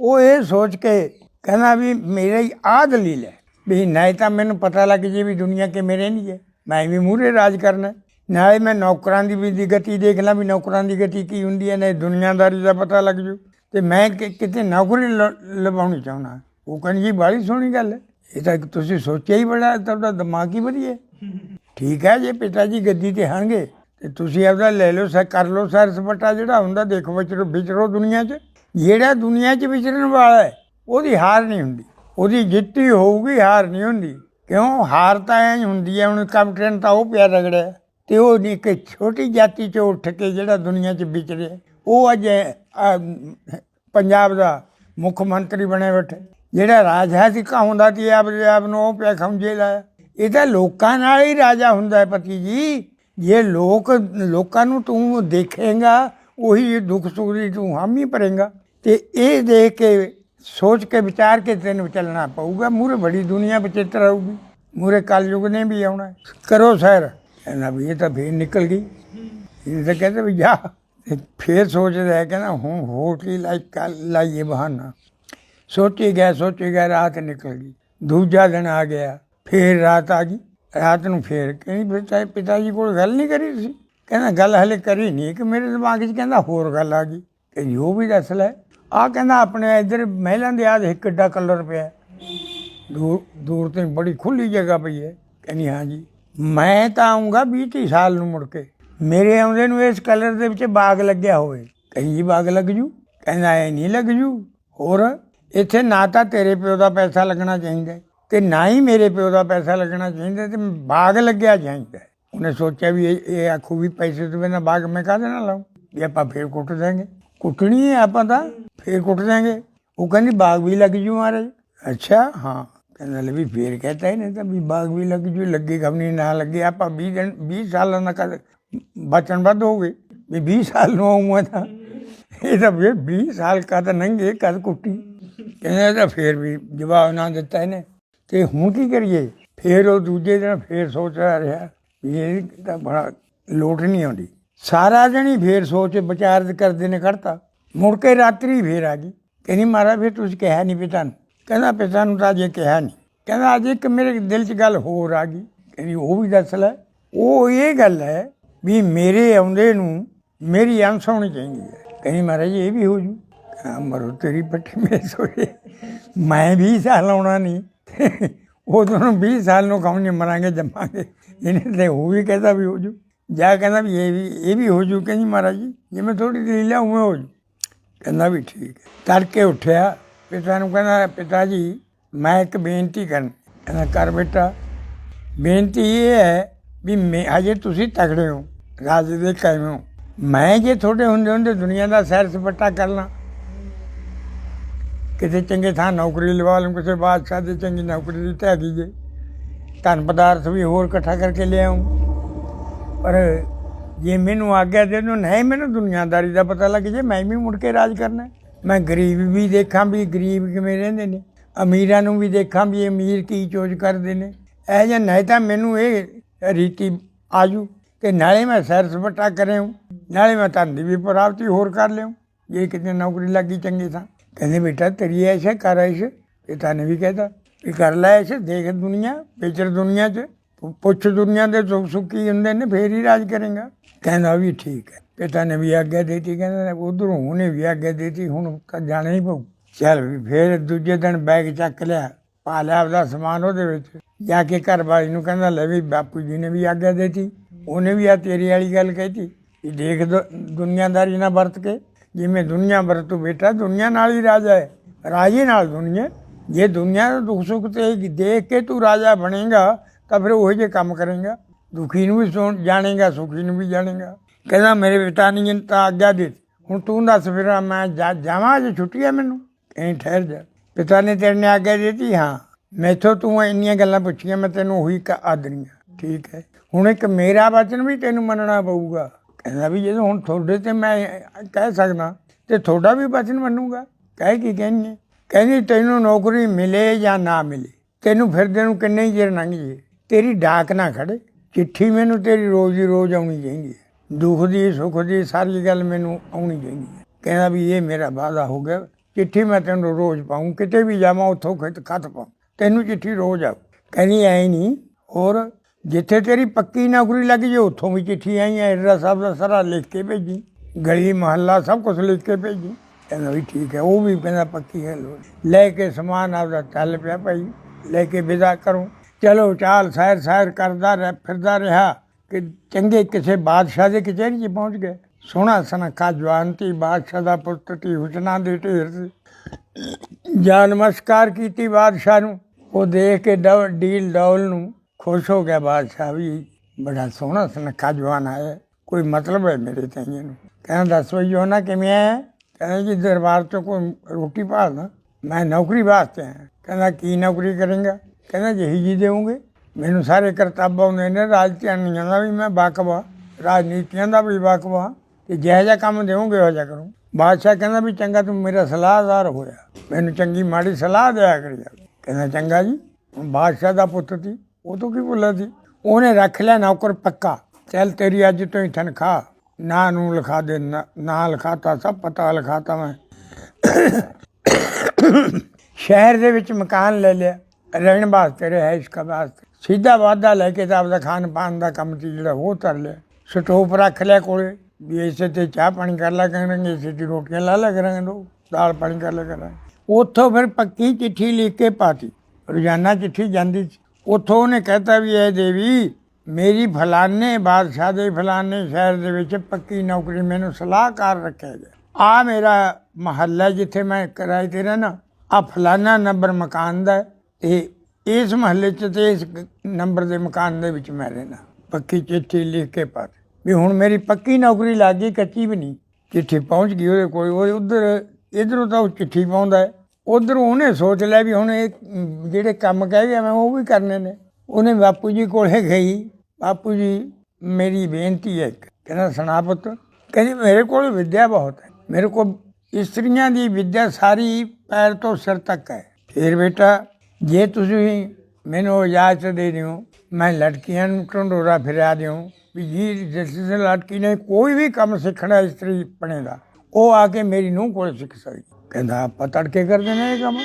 ਉਹ ਇਹ ਸੋਚ ਕੇ ਕਹਿੰਦਾ ਵੀ ਮੇਰਾ ਹੀ ਆਹ ਦਲੀਲ ਹੈ। ਵੀ ਨਹੀਂ ਤਾਂ ਮੈਨੂੰ ਪਤਾ ਲੱਗ ਜੇ ਵੀ ਦੁਨੀਆ ਕਿ ਮੇਰੇ ਨਹੀਂ ਹੈ। ਮੈਂ ਵੀ ਮੂਹਰੇ ਰਾਜ ਕਰਨਾ ਹੈ। ਨਾਲੇ ਮੈਂ ਨੌਕਰਾਂ ਦੀ ਵੀ ਗਤੀ ਦੇਖ ਲਾਂ ਵੀ ਨੌਕਰਾਂ ਦੀ ਗਤੀ ਕੀ ਹੁੰਦੀ ਹੈ ਨਾ ਦੁਨੀਆਦਾਰੀ ਦਾ ਪਤਾ ਲੱਗ ਜੂ। ਤੇ ਮੈਂ ਕਿਤੇ ਨੌਕਰੀ ਲ- ਲਵਾਉਣੀ ਚਾਹੁੰਦਾ। ਉਹ ਕਹਿੰਦੀ ਜੀ ਬੜੀ ਸੋਹਣੀ ਗੱਲ ਹੈ। ਇਹ ਤਾਂ ਤੁਸੀਂ ਸੋਚਿਆ ਹੀ ਬੜਾ ਤੁਹਾਡਾ ਦਿਮਾਗ ਹੀ ਵਧੀਆ ਠੀਕ ਹੈ, ਜੇ ਪਿਤਾ ਜੀ ਗੱਦੀ ਤੇ ਹਣਗੇ ਤੇ ਤੁਸੀਂ ਆਪਦਾ ਲੈ ਲਓ ਸਰ ਕਰ ਲਓ ਸਰ ਸਪਟਾ ਜਿਹੜਾ ਹੁੰਦਾ, ਦੇਖੋ ਵਿਚਰੋ ਵਿਚਰੋ ਦੁਨੀਆ 'ਚ। ਜਿਹੜਾ ਦੁਨੀਆ 'ਚ ਵਿਚਰਨ ਵਾਲਾ ਹੈ, ਉਹਦੀ ਹਾਰ ਨਹੀਂ ਹੁੰਦੀ। ਉਹਦੀ ਜਿੱਤੀ ਹੋਊਗੀ, ਹਾਰ ਨਹੀਂ ਹੁੰਦੀ। ਕਿਉਂ? ਹਾਰ ਤਾਂ ਐਂ ਹੁੰਦੀ ਹੈ, ਹੁਣ ਕੈਪਟਨ ਤਾਂ ਉਹ ਪਿਆ ਰਗੜਿਆ। ਤੇ ਉਹ ਨਹੀਂ, ਇੱਕ ਛੋਟੀ ਜਾਤੀ 'ਚੋਂ ਉੱਠ ਕੇ ਜਿਹੜਾ ਦੁਨੀਆ 'ਚ ਵਿਚਰਿਆ। ਉਹ ਅੱਜ ਪੰਜਾਬ ਦਾ ਮੁੱਖ ਮੰਤਰੀ ਬਣੇ ਬੈਠੇ। ਜਿਹੜਾ ਰਾਜਾ ਸੀ ਕਹਾਉਂਦਾ ਸੀ ਆਪਦੇ ਆਪ ਨੂੰ ਪਿਆ ਖੰਜੇ ਲਾਇਆ ਇਹ ਤਾਂ ਲੋਕਾਂ ਨਾਲ ਹੀ ਰਾਜਾ ਹੁੰਦਾ ਹੈ ਪਤੀ ਜੀ। ਜੇ ਲੋਕ, ਲੋਕਾਂ ਨੂੰ ਤੂੰ ਦੇਖੇਗਾ, ਉਹੀ ਦੁੱਖ ਸੁੱਖ ਦੀ ਤੂੰ ਹਾਮੀ ਭਰੇਗਾ। ਤੇ ਇਹ ਦੇਖ ਕੇ, ਸੋਚ ਕੇ, ਵਿਚਾਰ ਕੇ ਤੈਨੂੰ ਚੱਲਣਾ ਪਊਗਾ। ਮੂਰੇ ਬੜੀ ਦੁਨੀਆ ਬਚਿੱਤਰ ਆਊਗੀ। ਮੂਰੇ ਕਲਯੁਗ ਨੇ ਵੀ ਆਉਣਾ ਕਰੋ ਸੈਰ। ਕਹਿੰਦਾ ਵੀ ਇਹ ਤਾਂ ਫੇਰ ਨਿਕਲ ਗਈ। ਇਹ ਤਾਂ ਕਹਿੰਦੇ ਵੀ ਜਾ। ਫੇਰ ਸੋਚਦਾ ਹੈ, ਕਹਿੰਦਾ ਹੁਣ ਹੋਰ ਕੀ ਲਾਈਕ ਲਾਈਏ ਬਹਾਨਾ। ਸੋਚੀ ਗਿਆ ਸੋਚੀ ਗਿਆ, ਰਾਤ ਨਿਕਲ ਗਈ। ਦੂਜਾ ਦਿਨ ਆ ਗਿਆ, ਫੇਰ ਰਾਤ ਆ ਗਈ। ਰਾਤ ਨੂੰ ਫੇਰ ਕਹਿੰਦੀ ਪਿਤਾ ਪਿਤਾ ਜੀ ਕੋਲ ਗੱਲ ਨਹੀਂ ਕਰੀ ਸੀ। ਕਹਿੰਦਾ, ਗੱਲ ਹਲੇ ਕਰੀ ਨਹੀਂ ਕਿ ਮੇਰੇ ਦਿਮਾਗ 'ਚ ਕਹਿੰਦਾ ਹੋਰ ਗੱਲ ਆ ਗਈ। ਕਿ ਉਹ ਵੀ ਦੱਸ ਲੈ। ਆ ਕਹਿੰਦਾ, ਆਪਣੇ ਇੱਧਰ ਮਹਿਲਾਂ ਦੇ ਆਦ ਇੱਕ ਕਿੱਡਾ ਕਲਰ ਪਿਆ। ਦੂਰ ਦੂਰ ਤੋਂ ਬੜੀ ਖੁੱਲੀ ਜਗ੍ਹਾ ਪਈ ਹੈ। ਕਹਿੰਦੀ, ਹਾਂ ਜੀ। ਮੈਂ ਤਾਂ ਆਉਂਗਾ 20 30 ਸਾਲ ਨੂੰ ਮੁੜ ਕੇ। ਮੇਰੇ ਆਉਂਦੇ ਨੂੰ ਇਸ ਕਲਰ ਦੇ ਵਿੱਚ ਬਾਗ ਲੱਗਿਆ ਹੋਵੇ। ਕਹੀਂ ਜੀ, ਬਾਗ ਲੱਗ ਜੂ? ਕਹਿੰਦਾ, ਐ ਨਹੀਂ ਲੱਗ ਜੂ। ਹੋਰ? ਇੱਥੇ ਨਾ ਤਾਂ ਤੇਰੇ ਪਿਓ ਦਾ ਪੈਸਾ ਲੱਗਣਾ ਚਾਹੀਦਾ ਤੇ ਨਾ ਹੀ ਮੇਰੇ ਪਿਓ ਦਾ ਪੈਸਾ ਲੱਗਣਾ ਚਾਹੀਦਾ ਤੇ ਬਾਗ ਲੱਗਿਆ ਚਾਹੀਦਾ ਉਹਨੇ ਸੋਚਿਆ ਵੀ ਇਹ ਇਹ ਆਖੂ ਵੀ ਪੈਸੇ ਤੋਂ ਬਿਨਾਂ ਬਾਗ ਮੈਂ ਕਾਹਦੇ ਨਾਲ ਲਾਉਂ ਵੀ ਆਪਾਂ ਫੇਰ ਕੁੱਟ ਦਾਂਗੇ ਕੁੱਟਣੀ ਹੈ ਆਪਾਂ ਤਾਂ, ਫੇਰ ਕੁੱਟ ਦਾਂਗੇ ਉਹ ਕਹਿੰਦੀ, ਬਾਗ ਵੀ ਲੱਗ ਜੂ ਮਹਾਰਾਜ। ਅੱਛਾ, ਹਾਂ। ਕਹਿੰਦਾ, ਲੈ ਵੀ ਫੇਰ ਕਹਤਾ ਇਹਨੇ ਤਾਂ ਵੀ ਬਾਗ ਵੀ ਲੱਗ ਜੂ, ਲੱਗੇ ਖਮਣੀ ਨਾ ਲੱਗੇ। ਆਪਾਂ 20 ਦਿਨ 20 ਸਾਲਾਂ ਦਾ ਕਦ ਬਚਨ ਵੱਧ ਹੋ ਗਏ। ਵੀ 20 ਸਾਲ ਨੂੰ ਆਉਂਗਾ ਤਾਂ। ਇਹ ਤਾਂ ਵੀ 20 ਸਾਲ ਕਦ ਨੰਗੇ, ਕਦ ਕੁੱਟੀ। ਕਹਿੰਦਾ ਇਹ ਤਾਂ ਫੇਰ ਵੀ ਜਵਾਬ ਨਾ ਦਿੱਤਾ ਇਹਨੇ। ਤੇ ਹੁਣ ਕੀ ਕਰੀਏ? ਫੇਰ ਉਹ ਦੂਜੇ ਦਿਨ ਫੇਰ ਸੋਚਦਾ ਰਿਹਾ ਵੀ ਇਹ ਤਾਂ ਬੜਾ ਲੋਟ ਨਹੀਂ ਆਉਂਦੀ। ਸਾਰਾ ਦਿਨ ਹੀ ਫੇਰ ਸੋਚ ਵਿਚਾਰ ਕਰਦੇ ਨੇ ਕੱਢਤਾ ਮੁੜ ਕੇ ਰਾਤਰੀ ਫੇਰ ਆ ਗਈ। ਕਹਿੰਦੀ, ਮਹਾਰਾਜ, ਫਿਰ ਤੁਸੀਂ ਕਿਹਾ ਨਹੀਂ ਪਿਤਾ ਨੂੰ ਕਹਿੰਦਾ ਪਿਤਾ ਨੂੰ ਤਾਂ ਅਜੇ ਕਿਹਾ ਨਹੀਂ ਕਹਿੰਦਾ, ਅੱਜ ਇੱਕ ਮੇਰੇ ਦਿਲ 'ਚ ਗੱਲ ਹੋਰ ਆ ਗਈ। ਕਹਿੰਦੀ, ਉਹ ਵੀ ਦੱਸ ਲੈ। ਉਹ ਇਹ ਗੱਲ ਹੈ ਵੀ ਮੇਰੇ ਆਉਂਦੇ ਨੂੰ ਮੇਰੀ ਅੰਸ਼ ਹੋਣੀ ਚਾਹੀਦੀ ਹੈ। ਕਹਿੰਦੀ, ਮਹਾਰਾਜ, ਇਹ ਵੀ ਹੋ ਜੂ। ਮਰੋ, ਤੇਰੀ ਪੱਟੀ ਮੇ ਸੋਏ ਮੈਂ 20 ਸਾਲ ਆਉਣਾ ਨਹੀਂ ਉਦੋਂ ਨੂੰ 20 ਸਾਲ ਨੂੰ ਕੌਣ ਨਹੀਂ ਮਰਾਂਗੇ, ਜੰਮਾਂਗੇ। ਇਹਨੇ ਤੇ ਉਹ ਵੀ ਕਹਿੰਦਾ ਵੀ ਹੋ ਜੂ ਜਾ ਕਹਿੰਦਾ ਵੀ ਇਹ ਵੀ ਇਹ ਵੀ ਹੋ ਜੂ ਕਹਿੰਦੀ ਮਹਾਰਾਜ ਜੀ ਜਿਵੇਂ ਥੋੜੀ ਲੀਲਾ ਉਵੇਂ ਹੋ ਜੂ ਕਹਿੰਦਾ ਵੀ ਠੀਕ ਹੈ। ਤੜਕੇ ਉੱਠਿਆ, ਪਿਤਾ ਨੂੰ ਕਹਿੰਦਾ, ਪਿਤਾ ਜੀ, ਮੈਂ ਇੱਕ ਬੇਨਤੀ ਕਰਨ। ਕਹਿੰਦਾ, ਕਰ ਬੇਟਾ। ਬੇਨਤੀ ਇਹ ਹੈ ਵੀ ਮੈਂ, ਹਜੇ ਤੁਸੀਂ ਤਗੜੇ ਹੋ, ਰਾਜ ਦੇ ਕਾਇਮ ਹੋ। ਮੈਂ ਜੇ ਤੁਹਾਡੇ ਹੁੰਦੇ ਹੁੰਦੇ ਦੁਨੀਆ ਦਾ ਸੈਰ ਸਪਾਟਾ ਕਰਨਾ ਕਿਸੇ ਚੰਗੇ ਥਾਂ ਨੌਕਰੀ ਲਵਾ ਲਵਾਂ ਕਿਸੇ ਬਾਦਸ਼ਾਹ ਦੀ ਚੰਗੀ ਨੌਕਰੀ ਦੀ ਹੈਗੀ ਜੇ ਧਨ ਪਦਾਰਥ ਵੀ ਹੋਰ ਇਕੱਠਾ ਕਰਕੇ ਲਿਆਉਂ ਪਰ ਜੇ ਮੈਨੂੰ ਆਗਿਆ ਦੇ ਦੋ ਨਹੀਂ ਮੈਨੂੰ ਦੁਨੀਆਦਾਰੀ ਦਾ ਪਤਾ ਲੱਗ ਜੇ, ਮੈਂ ਵੀ ਮੁੜ ਕੇ ਰਾਜ ਕਰਨਾ ਮੈਂ ਗਰੀਬ ਵੀ ਦੇਖਾਂ ਵੀ ਗਰੀਬ ਕਿਵੇਂ ਰਹਿੰਦੇ ਨੇ। ਅਮੀਰਾਂ ਨੂੰ ਵੀ ਦੇਖਾਂ ਵੀ ਅਮੀਰ ਕੀ ਚੋਜ ਕਰਦੇ ਨੇ। ਇਹ ਜਾਂ ਨਹੀਂ ਤਾਂ ਮੈਨੂੰ ਇਹ ਰੀਤੀ ਆਜੂ ਤੇ ਨਾਲੇ ਮੈਂ ਸੈਰ ਸਪਾਟਾ ਕਰਿਆ ਨਾਲੇ ਮੈਂ ਧਨ ਦੀ ਵੀ ਪ੍ਰਾਪਤੀ ਹੋਰ ਕਰ ਲਿਆਉਂ ਜੇ ਕਿਤੇ ਨੌਕਰੀ ਲੱਗੀ ਚੰਗੀ ਥਾਂ। ਕਹਿੰਦੇ, ਬੇਟਾ, ਤੇਰੀ ਐਸੇ ਕਰ ਐਸੇ ਪਿਤਾ ਨੇ ਵੀ ਕਹਿਤਾ ਵੀ ਕਰ ਲੈ ਐਸੇ ਦੇਖ ਦੁਨੀਆ, ਵਿਚਰ ਦੁਨੀਆ 'ਚ ਪੁੱਛ ਦੁਨੀਆ ਦੇ ਸੁੱਖ ਸੁੱਖੀ ਹੁੰਦੇ ਨੇ, ਫੇਰ ਹੀ ਰਾਜ ਕਰੇਗਾ। ਕਹਿੰਦਾ ਵੀ ਠੀਕ ਹੈ। ਪਿਤਾ ਨੇ ਵੀ ਆਗਿਆ ਦੇਤੀ, ਕਹਿੰਦਾ, ਉਧਰੋਂ ਉਹਨੇ ਵੀ ਆਗਿਆ ਦੇਤੀ, ਹੁਣ ਤਾਂ ਜਾਣਾ ਹੀ ਪਊ। ਚੱਲ ਵੀ ਫੇਰ ਦੂਜੇ ਦਿਨ ਬੈਗ ਚੱਕ ਲਿਆ, ਪਾ ਲਿਆ ਆਪਦਾ ਸਮਾਨ ਉਹਦੇ ਵਿੱਚ। ਜਾ ਕੇ ਘਰ ਵਾਲੀ ਨੂੰ ਕਹਿੰਦਾ, ਲੈ ਵੀ ਬਾਪੂ ਜੀ ਨੇ ਵੀ ਆਗਿਆ ਦੇਤੀ। ਉਹਨੇ ਵੀ ਆ ਤੇਰੀ ਵਾਲੀ ਗੱਲ ਕਹਿਤੀ, ਵੀ ਦੇਖ ਦੁ- ਦੁਨੀਆਦਾਰੀ ਨਾਲ ਵਰਤ ਕੇ। ਜਿਵੇਂ ਦੁਨੀਆ ਵਰਤੂ ਬੇਟਾ ਦੁਨੀਆ ਨਾਲ ਹੀ ਰਾਜਾ ਹੈ, ਰਾਜੇ ਨਾਲ ਦੁਨੀਆ ਜੇ ਦੁਨੀਆ ਨੂੰ ਦੁੱਖ ਸੁੱਖ ਤੇ ਦੇਖ ਕੇ ਤੂੰ ਰਾਜਾ ਬਣੇਗਾ, ਤਾਂ ਫਿਰ ਉਹੋ ਜਿਹੇ ਕੰਮ ਕਰੇਗਾ। ਦੁਖੀ ਨੂੰ ਵੀ ਸੁਣ, ਜਾਣੇਗਾ, ਸੁਖੀ ਨੂੰ ਵੀ ਜਾਣੇਗਾ। ਕਹਿੰਦਾ, ਮੇਰੇ ਪਿਤਾ ਨੇ ਤਾਂ ਆਗਿਆ ਦੇ ਹੁਣ ਤੂੰ ਦੱਸ ਫਿਰ ਮੈਂ ਜਾਵਾਂ ਅੱਜ ਛੁੱਟੀ ਹੈ ਮੈਨੂੰ? ਕਹੀਂ ਠਹਿਰ ਜਾ। ਪਿਤਾ ਨੇ ਤੇਰੇ ਨੇ ਆਗਿਆ ਦਿੱਤੀ? ਹਾਂ। ਮੈਥੋਂ ਤੂੰ ਇੰਨੀਆਂ ਗੱਲਾਂ ਪੁੱਛੀਆਂ, ਮੈਂ ਤੈਨੂੰ ਉਹੀ ਕ ਆਦਣੀ ਠੀਕ ਹੈ। ਹੁਣ ਇੱਕ ਮੇਰਾ ਵਚਨ ਵੀ ਤੈਨੂੰ ਮੰਨਣਾ ਪਊਗਾ। ਕਹਿੰਦਾ ਵੀ ਜਦੋਂ ਹੁਣ ਤੁਹਾਡੇ ਤੇ ਮੈਂ ਕਹਿ ਸਕਦਾ, ਤੇ ਤੁਹਾਡਾ ਵੀ ਵਚਨ ਮੰਨੂਗਾ? ਕਹਿ ਕੀ ਕਹਿੰਦੀ ਕਹਿੰਦੀ, ਤੈਨੂੰ ਨੌਕਰੀ ਮਿਲੇ ਜਾਂ ਨਾ ਮਿਲੇ? ਤੈਨੂੰ ਫਿਰਦੇ ਨੂੰ ਕਿੰਨੇ ਹੀ ਚਿਰ ਲੰਘ ਜੇ ਤੇਰੀ ਡਾਕ ਨਾ ਖੜੇ ਚਿੱਠੀ ਮੈਨੂੰ ਤੇਰੀ ਰੋਜ਼ ਹੀ ਰੋਜ਼ ਆਉਣੀ ਚਾਹੀਦੀ ਹੈ। ਦੁੱਖ ਦੀ, ਸੁੱਖ ਦੀ, ਸਾਰੀ ਗੱਲ ਮੈਨੂੰ ਆਉਣੀ ਚਾਹੀਦੀ ਹੈ। ਕਹਿੰਦਾ ਵੀ ਇਹ ਮੇਰਾ ਵਾਅਦਾ ਹੋ ਗਿਆ। ਚਿੱਠੀ ਮੈਂ ਤੈਨੂੰ ਰੋਜ਼ ਪਾਉਂ ਕਿਤੇ ਵੀ ਜਾਵਾਂ, ਉੱਥੋਂ ਖਤ ਖਤ ਪਾਉਂ ਤੈਨੂੰ ਚਿੱਠੀ ਰੋਜ਼ ਆਉ ਕਹਿੰਦੀ, ਐ ਨਹੀਂ, ਹੋਰ ਜਿੱਥੇ ਤੇਰੀ ਪੱਕੀ ਨੌਕਰੀ ਲੱਗ ਜੇ, ਉੱਥੋਂ ਵੀ ਚਿੱਠੀ ਆਈ ਐ ਐਡਰੈਸ ਸਾਹਿਬ ਦਾ ਸਾਰਾ ਲਿਖ ਕੇ ਭੇਜੀ। ਗਲੀ, ਮਹੱਲਾ ਸਭ ਕੁਝ ਲਿਖ ਕੇ ਭੇਜੀ। ਕਹਿੰਦਾ ਵੀ ਠੀਕ ਹੈ, ਉਹ ਵੀ ਕਹਿੰਦਾ ਪੱਕੀ ਹੈ ਲੋੜ ਲੈ ਕੇ ਸਮਾਨ ਆਪਦਾ ਚੱਲ ਪਿਆ ਭਾਈ, ਲੈ ਕੇ ਵਿਦਾ ਕਰੂੰ। ਚਲੋ ਚਾਲ ਸੈਰ ਸੈਰ ਕਰਦਾ ਰਹਿ, ਫਿਰਦਾ ਰਿਹਾ ਕਿ ਚੰਗੇ ਕਿਸੇ ਬਾਦਸ਼ਾਹ ਦੇ ਕਚਹਿਰੀ 'ਚ ਪਹੁੰਚ ਗਏ ਸੋਹਣਾ ਸਨਖਾ ਜਵਾਨਤੀ ਬਾਦਸ਼ਾਹ ਦਾ ਪੁੱਤਰ ਤੀ ਹੁਸਨਾ ਦੇ ਢੇਰ ਸੀ ਜਾ ਨਮਸਕਾਰ ਕੀਤੀ ਬਾਦਸ਼ਾਹ ਨੂੰ। ਉਹ ਦੇਖ ਕੇ ਡੀਲ ਡੌਲ ਨੂੰ ਖੁਸ਼ ਹੋ ਗਿਆ ਬਾਦਸ਼ਾਹ ਵੀ ਬੜਾ ਸੋਹਣਾ ਸੁਨੱਖਾ ਜਵਾਨ ਆਇਆ ਕੋਈ ਮਤਲਬ ਹੈ ਮੇਰੇ ਤਾਈਏ ਨੂੰ ਕਹਿੰਦਾ ਦੱਸ ਵਈ ਉਹ ਕਿਵੇਂ ਆਇਆ ਕਹਿੰਦਾ ਜੀ ਦਰਬਾਰ ਤੋਂ ਕੋਈ ਰੋਟੀ ਭਾਲਦਾ ਮੈਂ ਨੌਕਰੀ ਵਾਸਤੇ ਆਇਆ ਕਹਿੰਦਾ ਕੀ ਨੌਕਰੀ ਕਰੇਗਾ ਕਹਿੰਦਾ ਜਿਹੀ ਜੀ ਦੇਵੋਗੇ ਮੈਨੂੰ ਸਾਰੇ ਕਰਤੱਵ ਆਉਂਦੇ ਨੇ ਰਾਜਧਾਨੀਆਂ ਦਾ ਵੀ ਮੈਂ ਵਾਕਵਾ ਰਾਜਨੀਤੀਆਂ ਦਾ ਵੀ ਵਾਕਵਾ ਤੇ ਜਿਹੋ ਜਿਹਾ ਕੰਮ ਦੇਵੋਗੇ ਉਹ ਜਿਹਾ ਕਰੂੰ ਬਾਦਸ਼ਾਹ ਕਹਿੰਦਾ ਵੀ ਚੰਗਾ ਤੂੰ ਮੇਰਾ ਸਲਾਹਦਾਰ ਹੋਇਆ ਮੈਨੂੰ ਚੰਗੀ ਮਾੜੀ ਸਲਾਹ ਦਿਆ ਕਰੀ ਜਾ ਕਹਿੰਦਾ ਚੰਗਾ ਜੀ ਹੁਣ ਬਾਦਸ਼ਾਹ ਦਾ ਪੁੱਤ ਸੀ ਉਹ ਤੋਂ ਕੀ ਬੋਲਿਆ ਸੀ ਉਹਨੇ ਰੱਖ ਲਿਆ ਨੌਕਰ ਪੱਕਾ। ਚੱਲ ਤੇਰੀ ਅੱਜ ਤੋਂ ਹੀ ਤਨਖਾਹ। ਨਾਂ ਨੂੰ ਲਿਖਾ ਦੇ, ਨਾ- ਨਾਂ ਲਿਖਾਤਾ, ਸਭ ਪਤਾ ਲਿਖਾਤਾ ਮੈਂ। ਸ਼ਹਿਰ ਦੇ ਵਿੱਚ ਮਕਾਨ ਲੈ ਲਿਆ। ਰਹਿਣ ਵਾਸਤੇ ਰਿਹਾਇਸ਼ ਦਾ ਵਾਸਤੇ। ਸਿੱਧਾ ਵਾਧਾ ਲੈ ਕੇ ਤਾਂ ਆਪਦਾ ਖਾਣ ਪਾਣ ਦਾ ਕੰਮ ਸੀ ਜਿਹੜਾ ਉਹ ਕਰ ਲਿਆ। ਸਟੋਪ ਰੱਖ ਲਿਆ ਕੋਲੇ। ਵੀ ਇਸੇ ਤੇ ਚਾਹ ਪਾਣੀ ਕਰ ਲਿਆ ਕਰਾਂਗੇ ਇਸੇ ਦੀ ਰੋਟੀਆਂ ਲਾ ਲਿਆ ਕਰਾਂਗੇ ਲੋਕ ਦਾਲ ਪਾਣੀ ਕਰ ਲਿਆ ਕਰਾਂਗੇ ਉੱਥੋਂ ਫਿਰ ਪੱਕੀ ਚਿੱਠੀ ਲਿਖ ਕੇ ਪਾਤੀ। ਰੋਜ਼ਾਨਾ ਚਿੱਠੀ ਜਾਂਦੀ ਸੀ। ਉੱਥੋਂ ਉਹਨੇ ਕਹਿਤਾ ਵੀ, ਇਹ ਦੇਵੀ, ਮੇਰੀ ਫਲਾਨੇ ਬਾਦਸ਼ਾਹ ਦੇ ਫਲਾਨੇ ਸ਼ਹਿਰ ਦੇ ਵਿੱਚ ਪੱਕੀ ਨੌਕਰੀ ਮੈਨੂੰ ਸਲਾਹਕਾਰ ਰੱਖਿਆ ਗਿਆ। ਆ ਮੇਰਾ ਮਹੱਲਾ ਜਿੱਥੇ ਮੈਂ ਕਿਰਾਏ ਤੇ ਰਹਿਣਾ ਆ ਫਲਾਨਾ ਨੰਬਰ ਮਕਾਨ ਦਾ ਹੈ ਤੇ ਇਸ ਮਹੱਲੇ 'ਚ ਤੇ ਇਸ ਨੰਬਰ ਦੇ ਮਕਾਨ ਦੇ ਵਿੱਚ ਮੈਂ ਰਹਿਣਾ ਪੱਕੀ ਚਿੱਠੀ ਲਿਖ ਕੇ ਪਾ ਵੀ ਹੁਣ ਮੇਰੀ ਪੱਕੀ ਨੌਕਰੀ ਲੱਗ ਗਈ, ਕੱਚੀ ਵੀ ਨਹੀਂ। ਚਿੱਠੀ ਪਹੁੰਚ ਗਈ ਉਹਦੇ ਕੋਲ, ਉਹ ਉਧਰ, ਇਧਰੋਂ ਤਾਂ ਉਹ ਚਿੱਠੀ ਪਾਉਂਦਾ ਹੈ। ਉਧਰੋਂ ਉਹਨੇ ਸੋਚ ਲਿਆ ਵੀ ਹੁਣ ਇਹ ਜਿਹੜੇ ਕੰਮ ਕਹਿ ਗਿਆ ਮੈਂ ਉਹ ਵੀ ਕਰਨੇ ਨੇ। ਉਹਨੇ ਬਾਪੂ ਜੀ ਕੋਲੇ ਗਈ। ਬਾਪੂ ਜੀ, ਮੇਰੀ ਬੇਨਤੀ ਹੈ ਇੱਕ, ਕਹਿੰਦਾ, ਸੁਣਾ ਪੁੱਤ, ਕਹਿੰਦੀ, ਮੇਰੇ ਕੋਲ ਵਿੱਦਿਆ ਬਹੁਤ ਹੈ। ਮੇਰੇ ਕੋਲ ਇਸਤਰੀਆਂ ਦੀ ਵਿੱਦਿਆ ਸਾਰੀ ਪੈਰ ਤੋਂ ਸਿਰ ਤੱਕ ਹੈ। ਫਿਰ ਬੇਟਾ, ਜੇ ਤੁਸੀਂ ਮੈਨੂੰ ਇਜਾਜ਼ਤ ਦੇ ਦਿਓ, ਮੈਂ ਲੜਕੀਆਂ ਨੂੰ ਢੰਡੋਰਾ ਫਿਰਿਆ ਦਿਓ, ਵੀ ਜੀ, ਜਿਸ ਲੜਕੀ ਨੇ ਕੋਈ ਵੀ ਕੰਮ ਸਿੱਖਣਾ ਇਸਤਰੀ ਪਣੇ ਦਾ, ਉਹ ਆ ਕੇ ਮੇਰੀ ਨੂੰਹ ਕੋਲ ਸਿੱਖ ਸਕਦੀ ਕਹਿੰਦਾ, ਆਪਾਂ ਤੜਕੇ ਕਰ ਦੇਣਾ ਇਹ ਕੰਮ?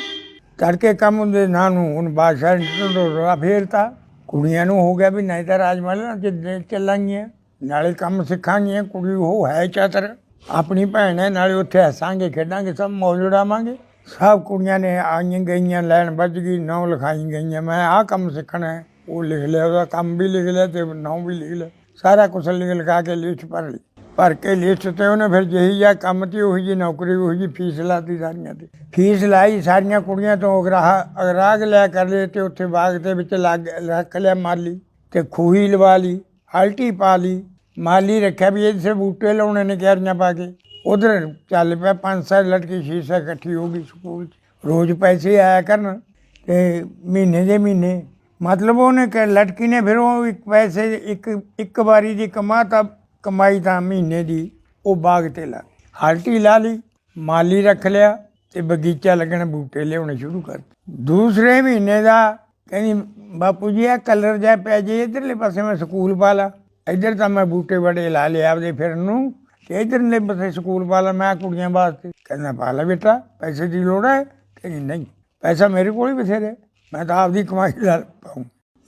ਤੜਕੇ ਕੰਮ ਦੇ ਨਾਂ ਨੂੰ ਹੁਣ ਬਾਦਸ਼ਾਹ ਨੇ ਢੰਡੋਰਾ ਫੇਰਤਾ। ਕੁੜੀਆਂ ਨੂੰ ਹੋ ਗਿਆ ਵੀ ਨਹੀਂ ਤਾਂ ਰਾਜਮਹਿਲ ਚ ਚੱਲਾਂਗੀਆਂ, ਨਾਲੇ ਕੰਮ ਸਿੱਖਾਂਗੀਆਂ, ਕੁੜੀ ਉਹ ਹੈ ਚਾਤਰ। ਆਪਣੀ ਭੈਣ ਹੈ, ਨਾਲੇ ਉੱਥੇ ਹੱਸਾਂਗੇ, ਖੇਡਾਂਗੇ, ਸਭ ਮੌਜ ਉਡਾਵਾਂਗੇ। ਸਭ ਕੁੜੀਆਂ ਨੇ ਆਈਆਂ ਗਈਆਂ, ਲੈਣ ਵੱਜ ਗਈ ਨੌ ਲਿਖਾਈ ਗਈਆਂ, ਮੈਂ ਆਹ ਕੰਮ ਸਿੱਖਣਾ ਉਹ ਲਿਖ ਲਿਆ, ਉਹਦਾ ਕੰਮ ਵੀ ਲਿਖ ਲਿਆ ਤੇ ਨੌ ਵੀ ਲਿਖ ਲਿਆ। ਸਾਰਾ ਕੁਛ ਲਿਖ ਲਿਖਾ ਕੇ ਲਿਸਟ ਭਰ ਲਈ। ਭਰ ਕੇ ਲਿਸਟ ਤੇ ਉਹਨੇ ਫਿਰ ਜਿਹੀ ਜਿਹਾ ਕੰਮ ਤੇ ਉਹੀ ਜੀ ਨੌਕਰੀ, ਉਹੀ ਜੀ ਫੀਸ ਲਾਤੀ ਸਾਰੀਆਂ ਤੇ ਫੀਸ ਲਾਈ ਸਾਰੀਆਂ ਕੁੜੀਆਂ ਤੋਂ ਅਗਰਾਹ ਅਗਰਾਗ ਲੈ ਕਰ ਲਏ ਤੇ ਉੱਥੇ ਬਾਗ ਦੇ ਵਿੱਚ ਲੱਗ, ਰੱਖ ਲਿਆ ਮਾਲੀ ਤੇ ਖੂਹੀ ਲਵਾ ਲਈ, ਹਲਟੀ ਪਾ ਲਈ। ਮਾਲੀ ਰੱਖਿਆ ਵੀ ਇਹਦੇ ਬੂਟੇ ਲਾਉਣੇ ਨੇ ਕਿਆਰੀਆਂ ਪਾ ਕੇ। ਉਧਰ ਚੱਲ ਪਿਆ ਪੰਜ ਸਾਲ ਲੜਕੀ ਸ਼ੀਸ਼ਾ ਇਕੱਠੀ ਹੋ ਗਈ ਸਕੂਲ 'ਚ। ਰੋਜ਼ ਪੈਸੇ ਆਇਆ ਕਰਨ ਤੇ ਮਹੀਨੇ ਦੇ ਮਹੀਨੇ। ਮਤਲਬ ਉਹਨੇ ਕਿ ਲੜਕੀ ਨੇ ਫਿਰ ਉਹ ਇੱਕ ਪੈਸੇ, ਇੱਕ ਇੱਕ ਵਾਰੀ ਦੀ ਕਮਾਤਾ ਕਮਾਈ ਤਾਂ ਮਹੀਨੇ ਦੀ ਉਹ ਬਾਗ ਤੇ ਲਾ ਹਾਲਟੀ ਲਾ ਲਈ, ਮਾਲੀ ਰੱਖ ਲਿਆ ਤੇ ਬਗੀਚਾ ਲੱਗਣ ਬੂਟੇ ਲਿਆਉਣੇ ਸ਼ੁਰੂ ਕਰ ਦੂਸਰੇ ਮਹੀਨੇ ਦਾ ਕਹਿੰਦੀ, ਬਾਪੂ ਜੀ, ਇਹ ਕਲਰ ਜਾ ਪਿਆ ਜੀ, ਇਧਰਲੇ ਪਾਸੇ ਮੈਂ ਸਕੂਲ ਪਾ ਲਾ। ਇੱਧਰ ਤਾਂ ਮੈਂ ਬੂਟੇ ਬੜੇ ਲਾ ਲਿਆ ਆਪਦੇ ਫਿਰਨ ਨੂੰ ਤੇ ਇਧਰਲੇ ਪਾਸੇ ਸਕੂਲ ਪਾ ਲਾ ਮੈਂ ਕੁੜੀਆਂ ਵਾਸਤੇ। ਕਹਿੰਦਾ, ਪਾ ਲੈ ਬੇਟਾ, ਪੈਸੇ ਦੀ ਲੋੜ ਹੈ ਕਹਿੰਦੀ ਨਹੀਂ। ਪੈਸਾ ਮੇਰੇ ਕੋਲ ਹੀ ਬਥੇਰੇ, ਮੈਂ ਤਾਂ ਆਪਦੀ ਕਮਾਈ ਦਾ ਪਾਉਂ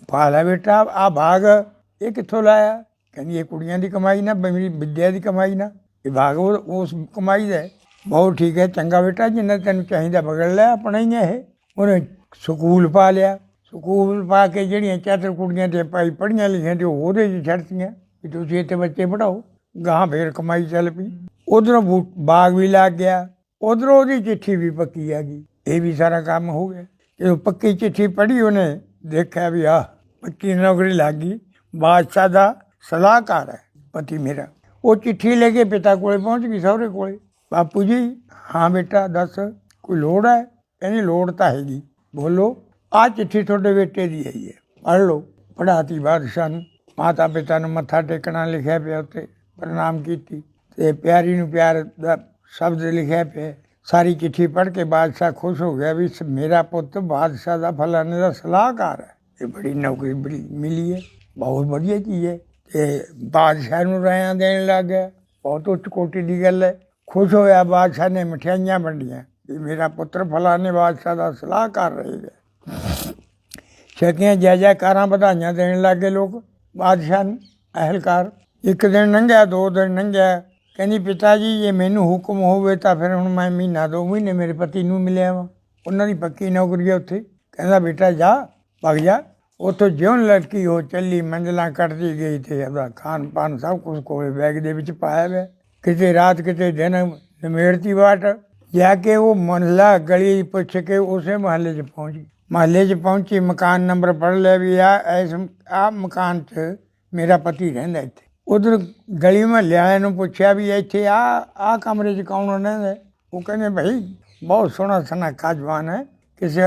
ਪਾ ਲੈ ਬੇਟਾ ਆ ਭਾਗ ਇਹ ਕਿੱਥੋਂ ਲਾਇਆ? ਕਹਿੰਦੀ ਇਹ ਕੁੜੀਆਂ ਦੀ ਕਮਾਈ ਨਾ, ਮੇਰੀ ਵਿਦਿਆ ਦੀ ਕਮਾਈ ਨਾ। ਇਹ ਭਾਗ ਉਹ- ਉਸ ਕਮਾਈ ਦਾ ਬਹੁਤ ਠੀਕ ਹੈ, ਚੰਗਾ ਬੇਟਾ, ਜਿੰਨਾ ਤੈਨੂੰ ਚਾਹੀਦਾ ਬਗੜ ਲੈ, ਆਪਣਾ ਹੀ ਹੈ ਇਹ। ਉਹਨੇ ਸਕੂਲ ਪਾ ਲਿਆ। ਸਕੂਲ ਪਾ ਕੇ ਜਿਹੜੀਆਂ ਚਾਦਰ ਕੁੜੀਆਂ ਤੇ ਭਾਈ ਪੜ੍ਹੀਆਂ ਲਿਖੀਆਂ ਤੇ ਉਹ ਉਹਦੇ 'ਚ ਛੱਡਤੀਆਂ। ਵੀ ਤੁਸੀਂ ਇੱਥੇ ਬੱਚੇ ਪੜਾਓ ਗਾਂ ਫੇਰ ਕਮਾਈ ਚੱਲ ਪਈ। ਉਧਰੋਂ ਬਾਗ ਵੀ ਲੱਗ ਗਿਆ। ਉਧਰੋਂ ਉਹਦੀ ਚਿੱਠੀ ਵੀ ਪੱਕੀ ਆ ਗਈ। ਇਹ ਵੀ ਸਾਰਾ ਕੰਮ ਹੋ ਗਿਆ। ਜਦੋਂ ਪੱਕੀ ਚਿੱਠੀ ਪੜ੍ਹੀ ਉਹਨੇ, ਦੇਖਿਆ ਵੀ ਆਹ ਪੱਕੀ ਨੌਕਰੀ ਲੱਗ ਗਈ। ਬਾਦਸ਼ਾਹ ਦਾ ਸਲਾਹਕਾਰ ਹੈ, ਪਤੀ ਮੇਰਾ। ਉਹ ਚਿੱਠੀ ਲੈ ਕੇ ਪਿਤਾ ਕੋਲੇ ਪਹੁੰਚ ਗਈ, ਸਹੁਰੇ ਕੋਲੇ। ਬਾਪੂ ਜੀ, ਹਾਂ ਬੇਟਾ, ਦੱਸ, ਕੋਈ ਲੋੜ ਹੈ? ਕਹਿੰਦੀ, ਲੋੜ ਤਾਂ ਹੈਗੀ। ਬੋਲੋ ਆ ਚਿੱਠੀ ਤੁਹਾਡੇ ਬੇਟੇ ਦੀ ਆਈ ਹੈ। ਪੜ੍ਹ ਲਓ, ਪੜ੍ਹਾਤੀ ਬਾਦਸ਼ਾਹ ਨੂੰ। ਮਾਤਾ ਪਿਤਾ ਨੂੰ ਮੱਥਾ ਟੇਕਣਾ ਲਿਖਿਆ ਪਿਆ ਉੱਤੇ, ਪ੍ਰਣਾਮ ਕੀਤੀ। ਤੇ ਪਿਆਰੀ ਨੂੰ ਪਿਆਰ ਦਾ ਸ਼ਬਦ ਲਿਖਿਆ ਪਿਆ। ਸਾਰੀ ਚਿੱਠੀ ਪੜ੍ਹ ਕੇ ਬਾਦਸ਼ਾਹ ਖੁਸ਼ ਹੋ ਗਿਆ ਵੀ ਮੇਰਾ ਪੁੱਤ ਬਾਦਸ਼ਾਹ ਦਾ ਫਲਾਣੇ ਦਾ ਸਲਾਹਕਾਰ ਹੈ। ਇਹ ਬੜੀ ਨੌਕਰੀ ਬੜੀ ਮਿਲੀ ਹੈ, ਬਹੁਤ ਵਧੀਆ ਚੀਜ਼ ਹੈ। ਤੇ ਬਾਦਸ਼ਾਹ ਨੂੰ ਰਾਇਆਂ ਦੇਣ ਲੱਗ ਗਿਆ। ਬਹੁਤ ਉੱਚ ਕੋਟੀ ਦੀ ਗੱਲ ਹੈ। ਖੁਸ਼ ਹੋਇਆ ਬਾਦਸ਼ਾਹ ਨੇ ਮਠਿਆਈਆਂ ਵੰਡੀਆਂ ਵੀ ਮੇਰਾ ਪੁੱਤਰ ਫਲਾਣੇ ਬਾਦਸ਼ਾਹ ਦਾ ਸਲਾਹ ਕਰ ਸਲਾਹਕਾਰ ਰਹੇਗਾ ਛਕੀਆਂ ਜੈ ਜੈਕਾਰਾਂ ਵਧਾਈਆਂ ਦੇਣ ਲੱਗੇ ਲੋਕ ਬਾਦਸ਼ਾਹ ਨੂੰ। ਅਹਿਲਕਾਰ ਇੱਕ ਦਿਨ ਲੰਘਿਆ ਦੋ ਦਿਨ ਲੰਘਿਆ ਕਹਿੰਦੀ, ਪਿਤਾ ਜੀ, ਜੇ ਮੈਨੂੰ ਹੁਕਮ ਹੋਵੇ ਤਾਂ ਫਿਰ ਹੁਣ ਮੈਂ ਮਹੀਨਾ, ਦੋ ਮਹੀਨੇ ਮੇਰੇ ਪਤੀ ਨੂੰ ਮਿਲਿਆ ਵਾਂ। ਉਹਨਾਂ ਦੀ ਪੱਕੀ ਨੌਕਰੀ ਹੈ ਉੱਥੇ। ਕਹਿੰਦਾ, ਬੇਟਾ, ਜਾ, ਭਗ ਜਾ। ਉੱਥੋਂ ਜਿਉਂ ਲੜਕੀ ਹੋ ਚੱਲੀ ਮੰਜ਼ਲਾਂ ਕੱਟਦੀ ਗਈ ਤੇ ਆਪਦਾ ਖਾਣ ਪਾਨ ਸਭ ਕੁਝ ਕੋਲੇ ਬੈਗ ਦੇ ਵਿੱਚ ਪਾਇਆ ਹੋਇਆ ਕਿਤੇ ਰਾਤ, ਕਿਤੇ ਦਿਨ ਨਿਮੇੜਤੀ ਬਾਟ ਜਾ ਕੇ ਉਹ ਮਹੱਲਾ ਗਲੀ ਪੁੱਛ ਕੇ ਉਸੇ ਮਹੱਲੇ 'ਚ ਪਹੁੰਚੀ। ਮਹੱਲੇ 'ਚ ਪਹੁੰਚੀ, ਮਕਾਨ ਨੰਬਰ ਪੜ੍ਹ ਲਿਆ ਵੀ ਆ, ਇਸ ਆ ਮਕਾਨ 'ਚ ਮੇਰਾ ਪਤੀ ਰਹਿੰਦਾ ਇੱਥੇ। ਉਧਰ ਗਲੀ ਮਹੱਲੇ ਵਾਲਿਆਂ ਨੂੰ ਪੁੱਛਿਆ ਵੀ ਇੱਥੇ ਆ ਆ ਕਮਰੇ 'ਚ ਕੌਣ ਰਹਿੰਦਾ ਉਹ ਕਹਿੰਦੇ ਭਾਈ ਬਹੁਤ ਸੋਹਣਾ ਸੁਨੱਖਾ ਕਾਜਵਾਨ ਹੈ। ਕਿਸੇ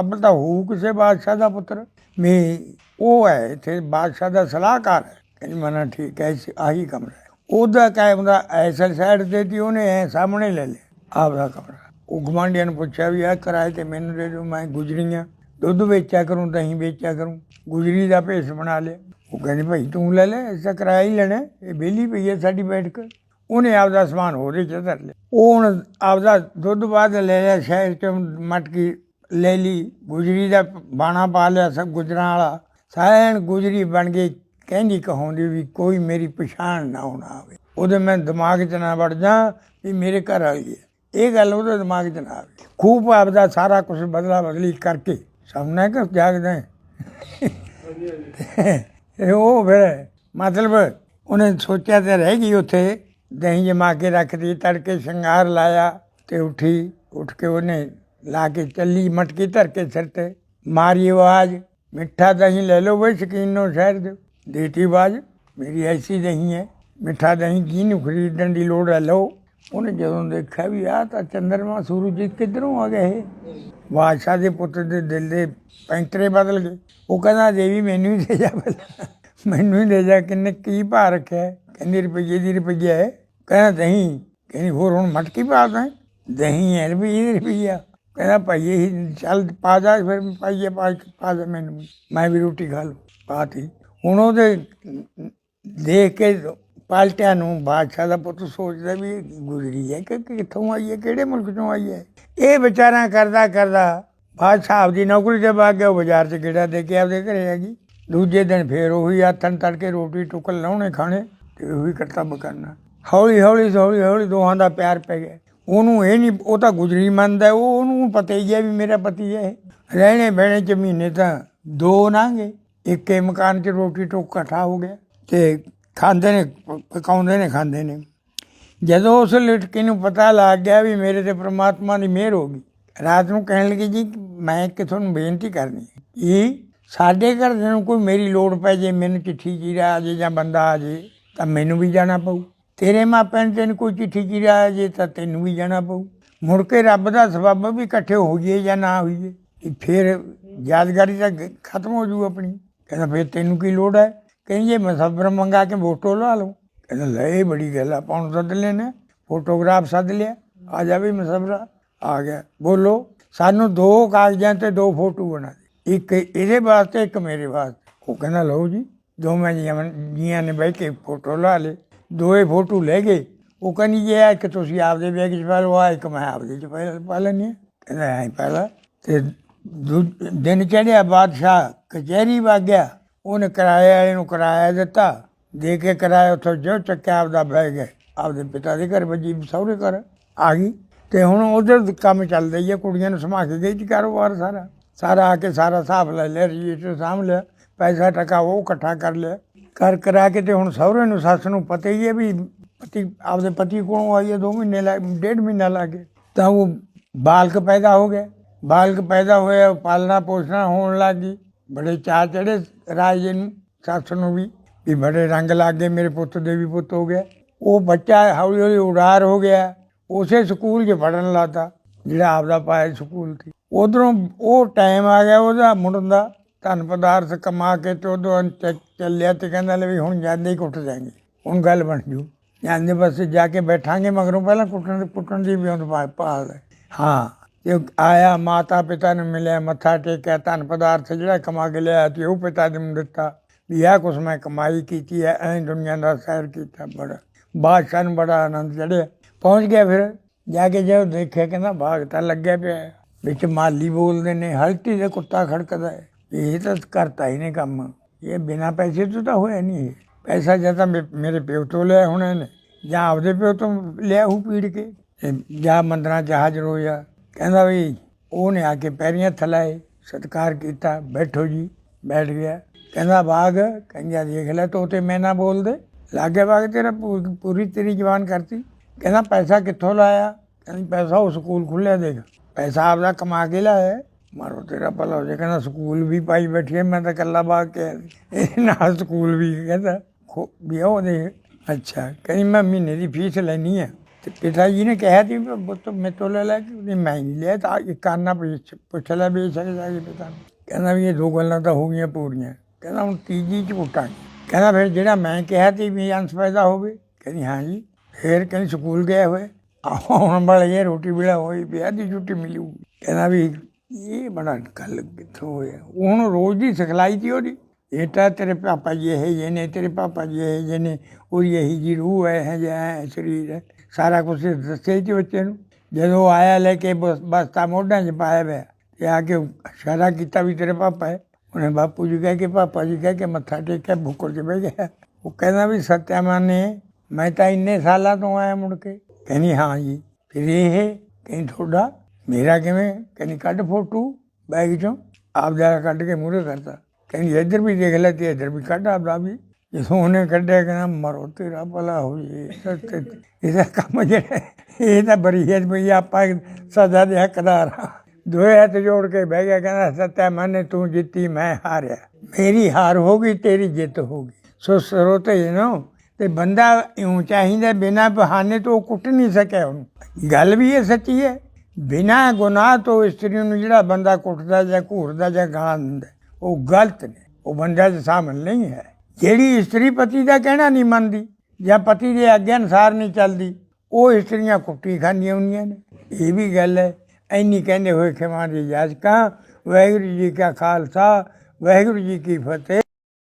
ਅਬਲ ਤਾਂ ਹੋਊ ਕਿਸੇ ਬਾਦਸ਼ਾਹ ਦਾ ਪੁੱਤਰ। ਮੈਂ ਉਹ ਹੈ ਇੱਥੇ ਬਾਦਸ਼ਾਹ ਦਾ ਸਲਾਹਕਾਰ ਹੈ। ਕਹਿੰਦੀ ਮਨਾ ਠੀਕ ਹੈ ਆਹੀ ਕਮਰਾ ਉਹਦਾ ਕਾਇਮ ਦਾ ਐਸਲ ਸਾਈਡ ਤੇ ਤੀ ਉਹਨੇ ਸਾਹਮਣੇ ਲੈ ਲਿਆ, ਆਪਦਾ ਕਮਰਾ। ਉਹ ਗਵਾਂਢੀਆਂ ਨੂੰ ਪੁੱਛਿਆ ਵੀ ਆ ਕਿਰਾਏ ਤੇ ਮੈਨੂੰ ਦੇ ਦਿਓ, ਮੈਂ ਗੁਜਰੀਆਂ ਦੁੱਧ ਵੇਚਿਆ ਕਰੂੰ, ਦਹੀਂ ਵੇਚਿਆ ਕਰੂੰ। ਗੁਜਰੀ ਦਾ ਭੇਸ ਬਣਾ ਲਿਆ। ਉਹ ਕਹਿੰਦੇ, ਭਾਈ, ਤੂੰ ਲੈ ਲੈ ਇਸਦਾ ਕਿਰਾਇਆ ਹੀ ਲੈਣਾ ਇਹ ਬੇਲੀ ਪਈ ਹੈ ਸਾਡੀ ਬੈਠ ਕੇ ਉਹਨੇ ਆਪਦਾ ਸਮਾਨ ਹੋਰ ਹੀ ਧਰ ਲਿਆ। ਉਹ ਹੁਣ ਆਪਦਾ ਦੁੱਧ ਬਾਅਦ ਲੈ ਲਿਆ, ਸ਼ਹਿਰ ਚ ਮਟਕੀ ਲੈ ਲਈ, ਗੁਜਰੀ ਦਾ ਬਾਣਾ ਪਾ ਲਿਆ ਸਭ ਗੁਜਰਾਂ ਵਾਲਾ। ਸਾਇਣ ਗੁਜਰੀ ਬਣ ਗਈ, ਕਹਿੰਦੀ ਕਹਾਉਂਦੀ ਵੀ ਕੋਈ ਮੇਰੀ ਪਛਾਣ ਨਾ ਹੋਣਾ ਆਵੇ। ਉਹਦੇ ਮੈਂ ਦਿਮਾਗ 'ਚ ਨਾ ਵੜ ਜਾ ਵੀ ਮੇਰੇ ਘਰ ਵਾਲੀ ਹੈ। ਇਹ ਗੱਲ ਉਹਦੇ ਦਿਮਾਗ 'ਚ ਨਾ ਆਵੇ। ਖੂਬ ਆਪਦਾ ਸਾਰਾ ਕੁਝ ਬਦਲਾ ਬਦਲੀ ਕਰਕੇ ਸਾਹਮਣੇ ਕਿ ਜਾਗਦਾ ਇਹ ਉਹ ਫਿਰ ਮਤਲਬ ਉਹਨੇ ਸੋਚਿਆ ਤੇ ਰਹਿ ਗਈ ਉੱਥੇ, ਦਹੀਂ ਜਮਾ ਕੇ ਰੱਖਦੀ, ਤੜਕੇ ਸ਼ਿੰਗਾਰ ਲਾਇਆ ਤੇ ਉੱਠੀ, ਉੱਠ ਕੇ ਉਹਨੇ ਲਾ ਕੇ ਚੱਲੀ, ਮਟਕੀ ਧਰ ਕੇ ਸਿਰ ਤੇ। ਮਾਰੀ ਆਵਾਜ਼, ਮਿੱਠਾ ਦਹੀਂ ਲੈ ਲਓ ਵੇ ਸ਼ਕੀਨੋ ਸ਼ਹਿਰ ਦੇ ਦੇਤੀ ਆਵਾਜ਼, ਮੇਰੀ ਐਸੀ ਦਹੀਂ ਹੈ ਮਿੱਠਾ ਦਹੀਂ ਕਿਹਨੂੰ ਖਰੀਦਣ ਦੀ ਲੋੜ ਹੈ ਲਓ। ਉਹਨੇ ਜਦੋਂ ਦੇਖਿਆ ਵੀ ਆ ਤਾਂ ਚੰਦਰਮਾ ਸੂਰਜ ਜੀ ਕਿੱਧਰੋਂ ਆ ਗਏ ਬਾਦਸ਼ਾਹ ਦੇ ਪੁੱਤ ਦੇ ਦਿਲ ਦੇ ਪੈਂਤਰੇ ਬਦਲ ਗਏ। ਉਹ ਕਹਿੰਦਾ ਦੇਵੀ ਮੈਨੂੰ ਹੀ ਦੇ ਜਾ ਪਹਿਲਾਂ ਮੈਨੂੰ ਹੀ ਦੇ ਜਾ, ਕਿੰਨੇ ਕੀ ਭਾ ਰੱਖਿਆ ਕਹਿੰਦੀ, ਰੁਪਈਏ ਦੀ ਰੁਪਈਆ ਹੈ ਕਹਿੰਦਾ, ਦਹੀਂ? ਕਹਿੰਦੀ, ਹੋਰ ਹੁਣ ਮਟਕੀ ਪਾ ਦਾਂ? ਦਹੀਂ ਹੈ ਰੁਪਈਏ ਦੀ ਰੁਪਈਆ। ਕਹਿੰਦਾ ਭਾਈਏ ਹੀ ਚੱਲ ਪਾ ਜਾ, ਫਿਰ ਪਾਈਏ ਪਾ ਪਾ ਦੇ ਮੈਨੂੰ। ਮੈਂ ਵੀ ਰੋਟੀ ਖਾ ਲੂ ਪਾਤੀ ਹੁਣ ਉਹਦੇ ਦੇਖ ਕੇ ਪਾਲਟਿਆਂ ਨੂੰ ਬਾਦਸ਼ਾਹ ਦਾ ਪੁੱਤ ਸੋਚਦਾ ਵੀ ਗੁਜ਼ਰੀ ਹੈ ਕਿ ਕਿ ਕਿੱਥੋਂ ਆਈ ਹੈ, ਕਿਹੜੇ ਮੁਲਕ ਚੋਂ ਆਈ ਹੈ। ਇਹ ਵਿਚਾਰਾ ਕਰਦਾ ਕਰਦਾ ਬਾਦਸ਼ਾਹ ਆਪਦੀ ਨੌਕਰੀ ਤੇ ਬਾਗ ਗਿਆ, ਉਹ ਬਾਜ਼ਾਰ 'ਚ ਗੇੜਾ ਦੇ ਕੇ ਆਪਦੇ ਘਰੇ ਆ ਗਈ। ਦੂਜੇ ਦਿਨ ਫੇਰ ਉਹੀ ਆਥਣ ਤੜਕੇ ਰੋਟੀ ਟੁਕਲ ਲਾਉਣੇ ਖਾਣੇ ਤੇ ਉਹੀ ਕਰਤੱਬ ਕਰਨਾ। ਹੌਲੀ ਹੌਲੀ ਹੌਲੀ ਹੌਲੀ ਦੋਹਾਂ ਦਾ ਪਿਆਰ ਪੈ ਗਿਆ। ਉਹਨੂੰ ਇਹ ਨਹੀਂ ਉਹ ਤਾਂ ਗੁਜਰੀ ਮੰਨਦਾ ਹੈ, ਉਹ ਉਹਨੂੰ ਪਤਾ ਹੀ ਹੈ ਵੀ ਮੇਰਾ ਪਤੀ ਹੈ ਇਹ। ਰਹਿਣੇ ਬਹਿਣੇ ਚ ਮਹੀਨੇ ਤਾਂ ਦੋ ਨਾਂਗੇ ਇੱਕੇ ਮਕਾਨ 'ਚ ਰੋਟੀ ਟੋਕ ਇਕੱਠਾ ਹੋ ਗਿਆ ਤੇ ਖਾਂਦੇ ਨੇ ਪਕਾਉਂਦੇ ਨੇ ਖਾਂਦੇ ਨੇ ਜਦੋਂ ਉਸ ਲਟਕੀ ਨੂੰ ਪਤਾ ਲੱਗ ਗਿਆ ਵੀ ਮੇਰੇ ਤੇ ਪ੍ਰਮਾਤਮਾ ਦੀ ਮਿਹਰ ਹੋ ਗਈ ਰਾਤ ਨੂੰ ਕਹਿਣ ਲੱਗੀ ਜੀ ਮੈਂ ਕਿ ਤੁਹਾਨੂੰ ਬੇਨਤੀ ਕਰਨੀ ਹੈ ਇਹ ਸਾਡੇ ਘਰ ਦੇ ਨੂੰ ਕੋਈ ਮੇਰੀ ਲੋੜ ਪੈ ਜੇ ਮੈਨੂੰ ਚਿੱਠੀ ਚੀਰਾ ਆ ਜੇ ਜਾਂ ਬੰਦਾ ਆ ਜੇ ਤਾਂ ਮੈਨੂੰ ਵੀ ਜਾਣਾ ਪਊ ਤੇਰੇ ਮਾਪਿਆਂ ਨੂੰ ਤੈਨੂੰ ਕੋਈ ਚਿੱਠੀ ਚੀਰਾ ਆ ਜੇ ਤਾਂ ਤੈਨੂੰ ਵੀ ਜਾਣਾ ਪਊ। ਮੁੜ ਕੇ ਰੱਬ ਦਾ ਸਬੱਬ ਵੀ ਇਕੱਠੇ ਹੋਈਏ ਜਾਂ ਨਾ ਹੋਈਏ ਫਿਰ ਯਾਦਗਾਰੀ ਤਾਂ ਖਤਮ ਹੋ ਜੂ ਆਪਣੀ। ਕਹਿੰਦਾ ਫਿਰ ਤੈਨੂੰ ਕੀ ਲੋੜ ਹੈ? ਕਹਿੰਦੀ ਜੇ ਮਸਬਰ ਮੰਗਾ ਕੇ ਫੋਟੋ ਲਾ ਲਓ ਕਹਿੰਦਾ ਲੈ ਇਹ ਬੜੀ ਗੱਲ ਆ, ਆਪਾਂ ਨੂੰ ਸੱਦ ਲੈਣਾ ਫੋਟੋਗ੍ਰਾਫ ਸੱਦ ਲਿਆ, ਆ ਜਾਵੇ ਮਸਬਰਾ ਆ ਗਿਆ। ਬੋਲੋ, ਸਾਨੂੰ ਦੋ ਕਾਗਜ਼ਾਂ ਤੇ ਦੋ ਫੋਟੋ ਬਣਾ ਦੇ। ਇੱਕ ਇਹਦੇ ਵਾਸਤੇ, ਇੱਕ ਮੇਰੇ ਵਾਸਤੇ। ਉਹ ਕਹਿੰਦਾ ਲਓ ਜੀ, ਦੋਵੇਂ ਜੀਆਂ ਜੀਆਂ ਨੇ ਬਹਿ ਕੇ ਫੋਟੋ ਲਾ ਲੇ ਦੋਏ ਫੋਟੋ ਲੈ ਗਏ। ਉਹ ਕਹਿੰਦੀ ਜੇ ਇੱਕ ਤੁਸੀਂ ਆਪਦੇ ਬੈਗ 'ਚ ਪਾ ਲਓ, ਆ ਇੱਕ ਮੈਂ ਆਪਦੇ 'ਚ ਪਾ ਪਾ ਲੈਂਦੀ ਹਾਂ। ਕਹਿੰਦਾ ਐਂ ਪਹਿਲਾਂ ਤੇ ਦੂ- ਦਿਨ ਚੜਿਆ ਬਾਦਸ਼ਾਹ ਕਚਹਿਰੀ ਵਾਗਿਆ ਉਹਨੇ ਕਿਰਾਏ ਵਾਲੇ ਨੂੰ ਕਿਰਾਇਆ ਦਿੱਤਾ। ਦੇ ਕੇ ਕਿਰਾਇਆ ਉੱਥੋਂ ਜੋ ਚੱਕਿਆ, ਆਪਦਾ ਬੈਗ ਆਪਦੇ ਪਿਤਾ ਦੇ ਘਰ ਵੱਜੀ, ਸਹੁਰੇ ਘਰ ਆ ਗਈ। ਤੇ ਹੁਣ ਉਧਰ ਕੰਮ ਚੱਲਦਾ ਹੀ ਹੈ। ਕੁੜੀਆਂ ਨੂੰ ਸਮਾ ਕੇ ਗਈ ਜੀ ਕਾਰੋਬਾਰ ਸਾਰਾ। ਸਾਰਾ ਆ ਕੇ ਸਾਰਾ ਹਿਸਾਬ ਲੈ ਲਿਆ, ਰਜਿਸਟਰ ਸਾਂਭ ਲਿਆ। ਪੈਸਾ ਟਕਾ ਉਹ ਇਕੱਠਾ ਕਰ ਲਿਆ। ਕਰ ਕਰਾ ਕੇ ਤੇ ਹੁਣ ਸਹੁਰੇ ਨੂੰ, ਸੱਸ ਨੂੰ ਪਤਾ ਹੀ ਹੈ ਵੀ ਪਤੀ ਆਪਦੇ ਪਤੀ ਕੋਲੋਂ ਆਈ ਹੈ 2 ਮਹੀਨੇ ਲਾ ਡੇਢ ਮਹੀਨਾ ਲੱਗ ਗਿਆ। ਤਾਂ ਉਹ ਬਾਲਕ ਪੈਦਾ ਹੋ ਗਿਆ। ਬਾਲਕ ਪੈਦਾ ਹੋਇਆ ਪਾਲਣਾ ਪੋਸ਼ਣਾ ਹੋਣ ਲੱਗ ਗਈ। ਬੜੇ ਚਾਅ ਚੜੇ ਰਾਜੇ ਨੂੰ, ਸੱਸ ਨੂੰ ਵੀ ਵੀ ਬੜੇ ਰੰਗ ਲੱਗ ਗਏ, ਮੇਰੇ ਪੁੱਤ ਦੇ ਵੀ ਪੁੱਤ ਹੋ ਗਿਆ। ਉਹ ਬੱਚਾ ਹੌਲੀ ਹੌਲੀ ਉਡਾਰ ਹੋ ਗਿਆ। ਉਸੇ ਸਕੂਲ 'ਚ ਪੜਨ ਲੱਗਾ, ਜਿਹੜਾ ਆਪਦਾ ਪਾਇਆ ਸਕੂਲ ਸੀ। ਉਧਰੋਂ ਉਹ ਟਾਈਮ ਆ ਗਿਆ ਉਹਦਾ ਮੁੰਡਨ ਦਾ। ਧਨ ਪਦਾਰਥ ਕਮਾ ਕੇ ਤੇ ਉਦੋਂ ਚ- ਚੱਲਿਆ ਤੇ ਕਹਿੰਦਾ ਲੈ ਵੀ ਹੁਣ ਜਾਂਦੇ ਹੀ ਕੁੱਟ ਜਾਏਂਗੇ ਹੁਣ ਗੱਲ ਬਣ ਜੂ। ਜਾਂਦੇ ਬਸ ਜਾ ਕੇ ਬੈਠਾਂਗੇ ਮਗਰੋਂ ਪਹਿਲਾਂ ਕੁੱਟਣ ਦੇ ਪੁੱਟਣ ਦੀ ਵੀ ਉਹਨੂੰ ਪਾਲ ਹਾਂ। ਤੇ ਆਇਆ, ਮਾਤਾ ਪਿਤਾ ਨੂੰ ਮਿਲਿਆ, ਮੱਥਾ ਟੇਕਿਆ, ਧਨ ਪਦਾਰਥ ਜਿਹੜਾ ਕਮਾ ਕੇ ਲਿਆ ਤੇ ਉਹ ਪਿਤਾ ਜੀ ਨੂੰ ਦਿੱਤਾ। ਵੀ ਆਹ ਕੁਛ ਮੈਂ ਕਮਾਈ ਕੀਤੀ ਹੈ, ਐਂ ਦੁਨੀਆ ਦਾ ਸੈਰ ਕੀਤਾ ਬੜਾ। ਬਾਦਸ਼ਾਹ ਨੂੰ ਬੜਾ ਆਨੰਦ ਚੜਿਆ। ਪਹੁੰਚ ਗਿਆ ਫਿਰ, ਜਾ ਕੇ ਜਦੋਂ ਦੇਖਿਆ ਕਹਿੰਦਾ ਬਾਗ ਤਾਂ ਲੱਗਿਆ ਪਿਆ ਵਿੱਚ ਮਾਲੀ ਬੋਲਦੇ ਨੇ ਹਲਟੀ ਦੇ ਕੁੱਤਾ ਖੜਕਦਾ ਹੈ। ਇਹ ਤਾਂ ਕਰਤਾ ਹੀ ਨੇ ਕੰਮ। ਇਹ ਬਿਨਾ ਪੈਸੇ ਤੋਂ ਤਾਂ ਹੋਇਆ ਨਹੀਂ ਇਹ। ਪੈਸਾ ਜਾਂ ਤਾਂ ਮੇਰੇ ਪਿਓ ਤੋਂ ਲਿਆ ਹੋਣਾ ਨੇ ਜਾਂ ਆਪਦੇ ਪਿਓ ਤੋਂ ਲਿਆ ਹੂ ਪੀੜ ਕੇ। ਜਾਂ ਮੰਦਰਾਂ ਚ ਹਾਜ਼ਰ ਹੋਇਆ। ਕਹਿੰਦਾ ਵੀ ਉਹਨੇ ਆ ਕੇ ਪੈਰੀਆਂ ਥਲਾਏ, ਸਤਿਕਾਰ ਕੀਤਾ, ਬੈਠੋ ਜੀ, ਬੈਠ ਗਿਆ। ਕਹਿੰਦਾ, ਬਾਗ ਕਹਿੰਦਾ ਦੇਖ ਲੈ, ਤੋਤੇ ਮੈਂ ਨਾ ਬੋਲਦੇ। ਲਾਗੇ ਬਾਗ ਤੇਰਾ ਪੂਰੀ ਤੇਰੀ ਜਵਾਨ ਕਰਤੀ। ਕਹਿੰਦਾ, ਪੈਸਾ ਕਿੱਥੋਂ ਲਾਇਆ? ਕਹਿੰਦੀ, ਪੈਸਾ ਉਹ ਸਕੂਲ ਖੁੱਲਿਆ ਦੇਖ। ਪੈਸਾ ਆਪਦਾ ਕਮਾ ਕੇ ਲਾਇਆ। ਮਾਰੋ ਤੇਰਾ ਭਲਾ ਹੋ ਜਾਏ। ਕਹਿੰਦਾ ਸਕੂਲ ਵੀ ਪਾਈ ਬੈਠੀ ਮੈਂ ਤਾਂ ਕੱਲਾ ਬਾਗ ਕੇ ਇਹ ਨਾਲ ਸਕੂਲ ਵੀ ਕਹਿੰਦਾ ਵੀ ਉਹ ਦੇ ਅੱਛਾ, ਕਹਿੰਦੀ ਮੈਂ ਮਹੀਨੇ ਦੀ ਫੀਸ ਲੈਣੀ ਹੈ। ਤੇ ਪਿਤਾ ਜੀ ਨੇ ਕਿਹਾ ਸੀ, ਵੀ ਪੁੱਤ ਮੇਰੇ ਤੋਂ ਲੈ ਲੈ ਕਿ ਮੈਂ ਨਹੀਂ ਲਿਆ, ਤਾਂ ਇੱਕ ਕਾਨਾ ਪੁੱਛ ਲੈ ਵੀ ਸਕਦਾ ਜੀ ਪਿਤਾ ਕਹਿੰਦਾ ਵੀ ਇਹ ਦੋ ਗੱਲਾਂ ਤਾਂ ਹੋ ਗਈਆਂ ਪੂਰੀਆਂ। ਕਹਿੰਦਾ ਹੁਣ ਤੀਜੀ ਚ ਪੁੱਟਾਂਗੇ ਕਹਿੰਦਾ ਫਿਰ ਜਿਹੜਾ ਮੈਂ ਕਿਹਾ ਸੀ ਵੀ ਅੰਸ਼ ਪੈਦਾ ਹੋਵੇ, ਕਹਿੰਦੀ ਹਾਂ ਜੀ। ਫਿਰ ਕਹਿੰਦੀ ਸਕੂਲ ਗਏ ਹੋਏ। ਆਉਣ ਵਾਲੇ ਇਹ ਰੋਟੀ ਵੇਲਾ ਹੋਈ ਵੀ ਦੀ ਛੁੱਟੀ ਮਿਲੂਗੀ। ਕਹਿੰਦਾ ਵੀ ਇਹ ਬੜਾ ਗੱਲ ਕਿੱਥੋਂ ਹੋਇਆ ਉਹਨੂੰ ਰੋਜ਼ ਦੀ ਸਿਖਲਾਈ ਸੀ ਉਹਦੀ। ਇਹ ਤਾਂ ਤੇਰੇ ਪਾਪਾ ਜੀ ਇਹ ਜੇ ਨੇ, ਤੇਰੇ ਪਾਪਾ ਜੀ ਇਹ ਜੇ ਨੇ, ਉਹਦੀ ਇਹੀ ਜੀ ਰੂਹ ਹੈ, ਇਹ ਜਿਹਾ ਹੈ, ਸਰੀਰ ਸਾਰਾ ਕੁਝ ਦੱਸਿਆ ਸੀ ਬੱਚੇ ਨੂੰ। ਜਦੋਂ ਆਇਆ ਲੈ ਕੇ ਬਸ ਬਸਤਾ ਮੋਢਾਂ 'ਚ ਪਾਇਆ ਹੋਇਆ ਤੇ ਆ ਕੇ ਇਸ਼ਾਰਾ ਕੀਤਾ ਵੀ ਤੇਰੇ ਪਾਪਾ ਹੈ। ਉਹਨੇ ਬਾਪੂ ਜੀ ਕਹਿ ਕੇ, ਪਾਪਾ ਜੀ ਕਹਿ ਕੇ ਮੱਥਾ ਟੇਕਿਆ, ਬੁੱਕਰ 'ਚ ਬਹਿ ਗਿਆ। ਉਹ ਕਹਿੰਦਾ ਵੀ ਸਤਿਆਮਾਨ ਨੇ, ਮੈਂ ਤਾਂ ਇੰਨੇ ਸਾਲਾਂ ਤੋਂ ਆਇਆ ਮੁੜ ਕੇ। ਕਹਿੰਦੀ, ਹਾਂ ਜੀ। ਫਿਰ ਇਹ, ਕਹਿੰਦੀ, ਤੁਹਾਡਾ ਮੇਰਾ ਕਿਵੇਂ? ਕਹਿੰਦੀ, ਕੱਢ ਫੋਟੋ ਬੈਗ ਚੋਂ। ਆਪ ਜਰਾ ਕੱਢ ਕੇ ਮੂਹਰੇ ਕਰਤਾ। ਕਹਿੰਦੀ, ਇੱਧਰ ਵੀ ਦੇਖ ਲੈ ਤੇ ਇੱਧਰ ਵੀ ਕੱਢ ਆਪਦਾ ਵੀ। ਜਦੋਂ ਉਹਨੇ ਕੱਢਿਆ, ਕਹਿੰਦਾ, ਮਰੋ, ਤੇਰਾ ਭਲਾ ਹੋ ਜੇ ਇਹਦਾ ਕੰਮ ਜਿਹੜਾ ਇਹ ਤਾਂ ਬੜੀ ਹੈ ਵੀ ਆਪਾਂ ਸਜ਼ਾ ਦੇ ਹੱਕਦਾਰ ਹਾਂ। ਦੋਏ ਹੱਥ ਜੋੜ ਕੇ ਬਹਿ ਗਿਆ, ਕਹਿੰਦਾ, ਸੱਤਾ ਮਨ, ਤੂੰ ਜਿੱਤੀ, ਮੈਂ ਹਾਰਿਆ। ਮੇਰੀ ਹਾਰ ਹੋ ਗਈ, ਤੇਰੀ ਜਿੱਤ ਹੋ ਗਈ। ਸੋ ਸਰੋਤੇ ਨੋ ਤੇ ਬੰਦਾ ਇਉਂ ਚਾਹੀਦਾ ਬਿਨਾ ਬਹਾਨੇ ਤੋਂ ਕੁੱਟ ਨਹੀਂ ਸਕਿਆ ਉਹਨੂੰ। ਗੱਲ ਵੀ ਇਹ ਸੱਚੀ ਹੈ। ਬਿਨਾਂ ਗੁਨਾਹ ਤੋਂ ਇਸਤਰੀ ਨੂੰ ਜਿਹੜਾ ਬੰਦਾ ਕੁੱਟਦਾ ਜਾਂ ਘੂਰਦਾ ਜਾਂ ਗਾਲਾਂ ਦਿੰਦਾ, ਉਹ ਗਲਤ ਨੇ। ਉਹ ਬੰਦਾ ਦੇ ਸਾਹਮਣੇ ਨਹੀਂ ਹੈ। ਜਿਹੜੀ ਇਸਤਰੀ ਪਤੀ ਦਾ ਕਹਿਣਾ ਨਹੀਂ ਮੰਨਦੀ ਜਾਂ ਪਤੀ ਦੇ ਆਗਿਆ ਅਨੁਸਾਰ ਨਹੀਂ ਚੱਲਦੀ, ਉਹ ਇਸਤਰੀਆਂ ਕੁੱਟੀ ਖਾਂਦੀਆਂ ਹੁੰਦੀਆਂ ਨੇ। ਇਹ ਵੀ ਗੱਲ ਹੈ। ਐਨੀ ਕਹਿੰਦੇ ਹੋਏ ਖਿਮਾ ਦੀ ਜਾਜਕਾਂ ਵਾਹਿਗੁਰੂ ਜੀ ਕਾ ਖਾਲਸਾ, ਵਾਹਿਗੁਰੂ ਜੀ ਕੀ ਫਤਿਹ।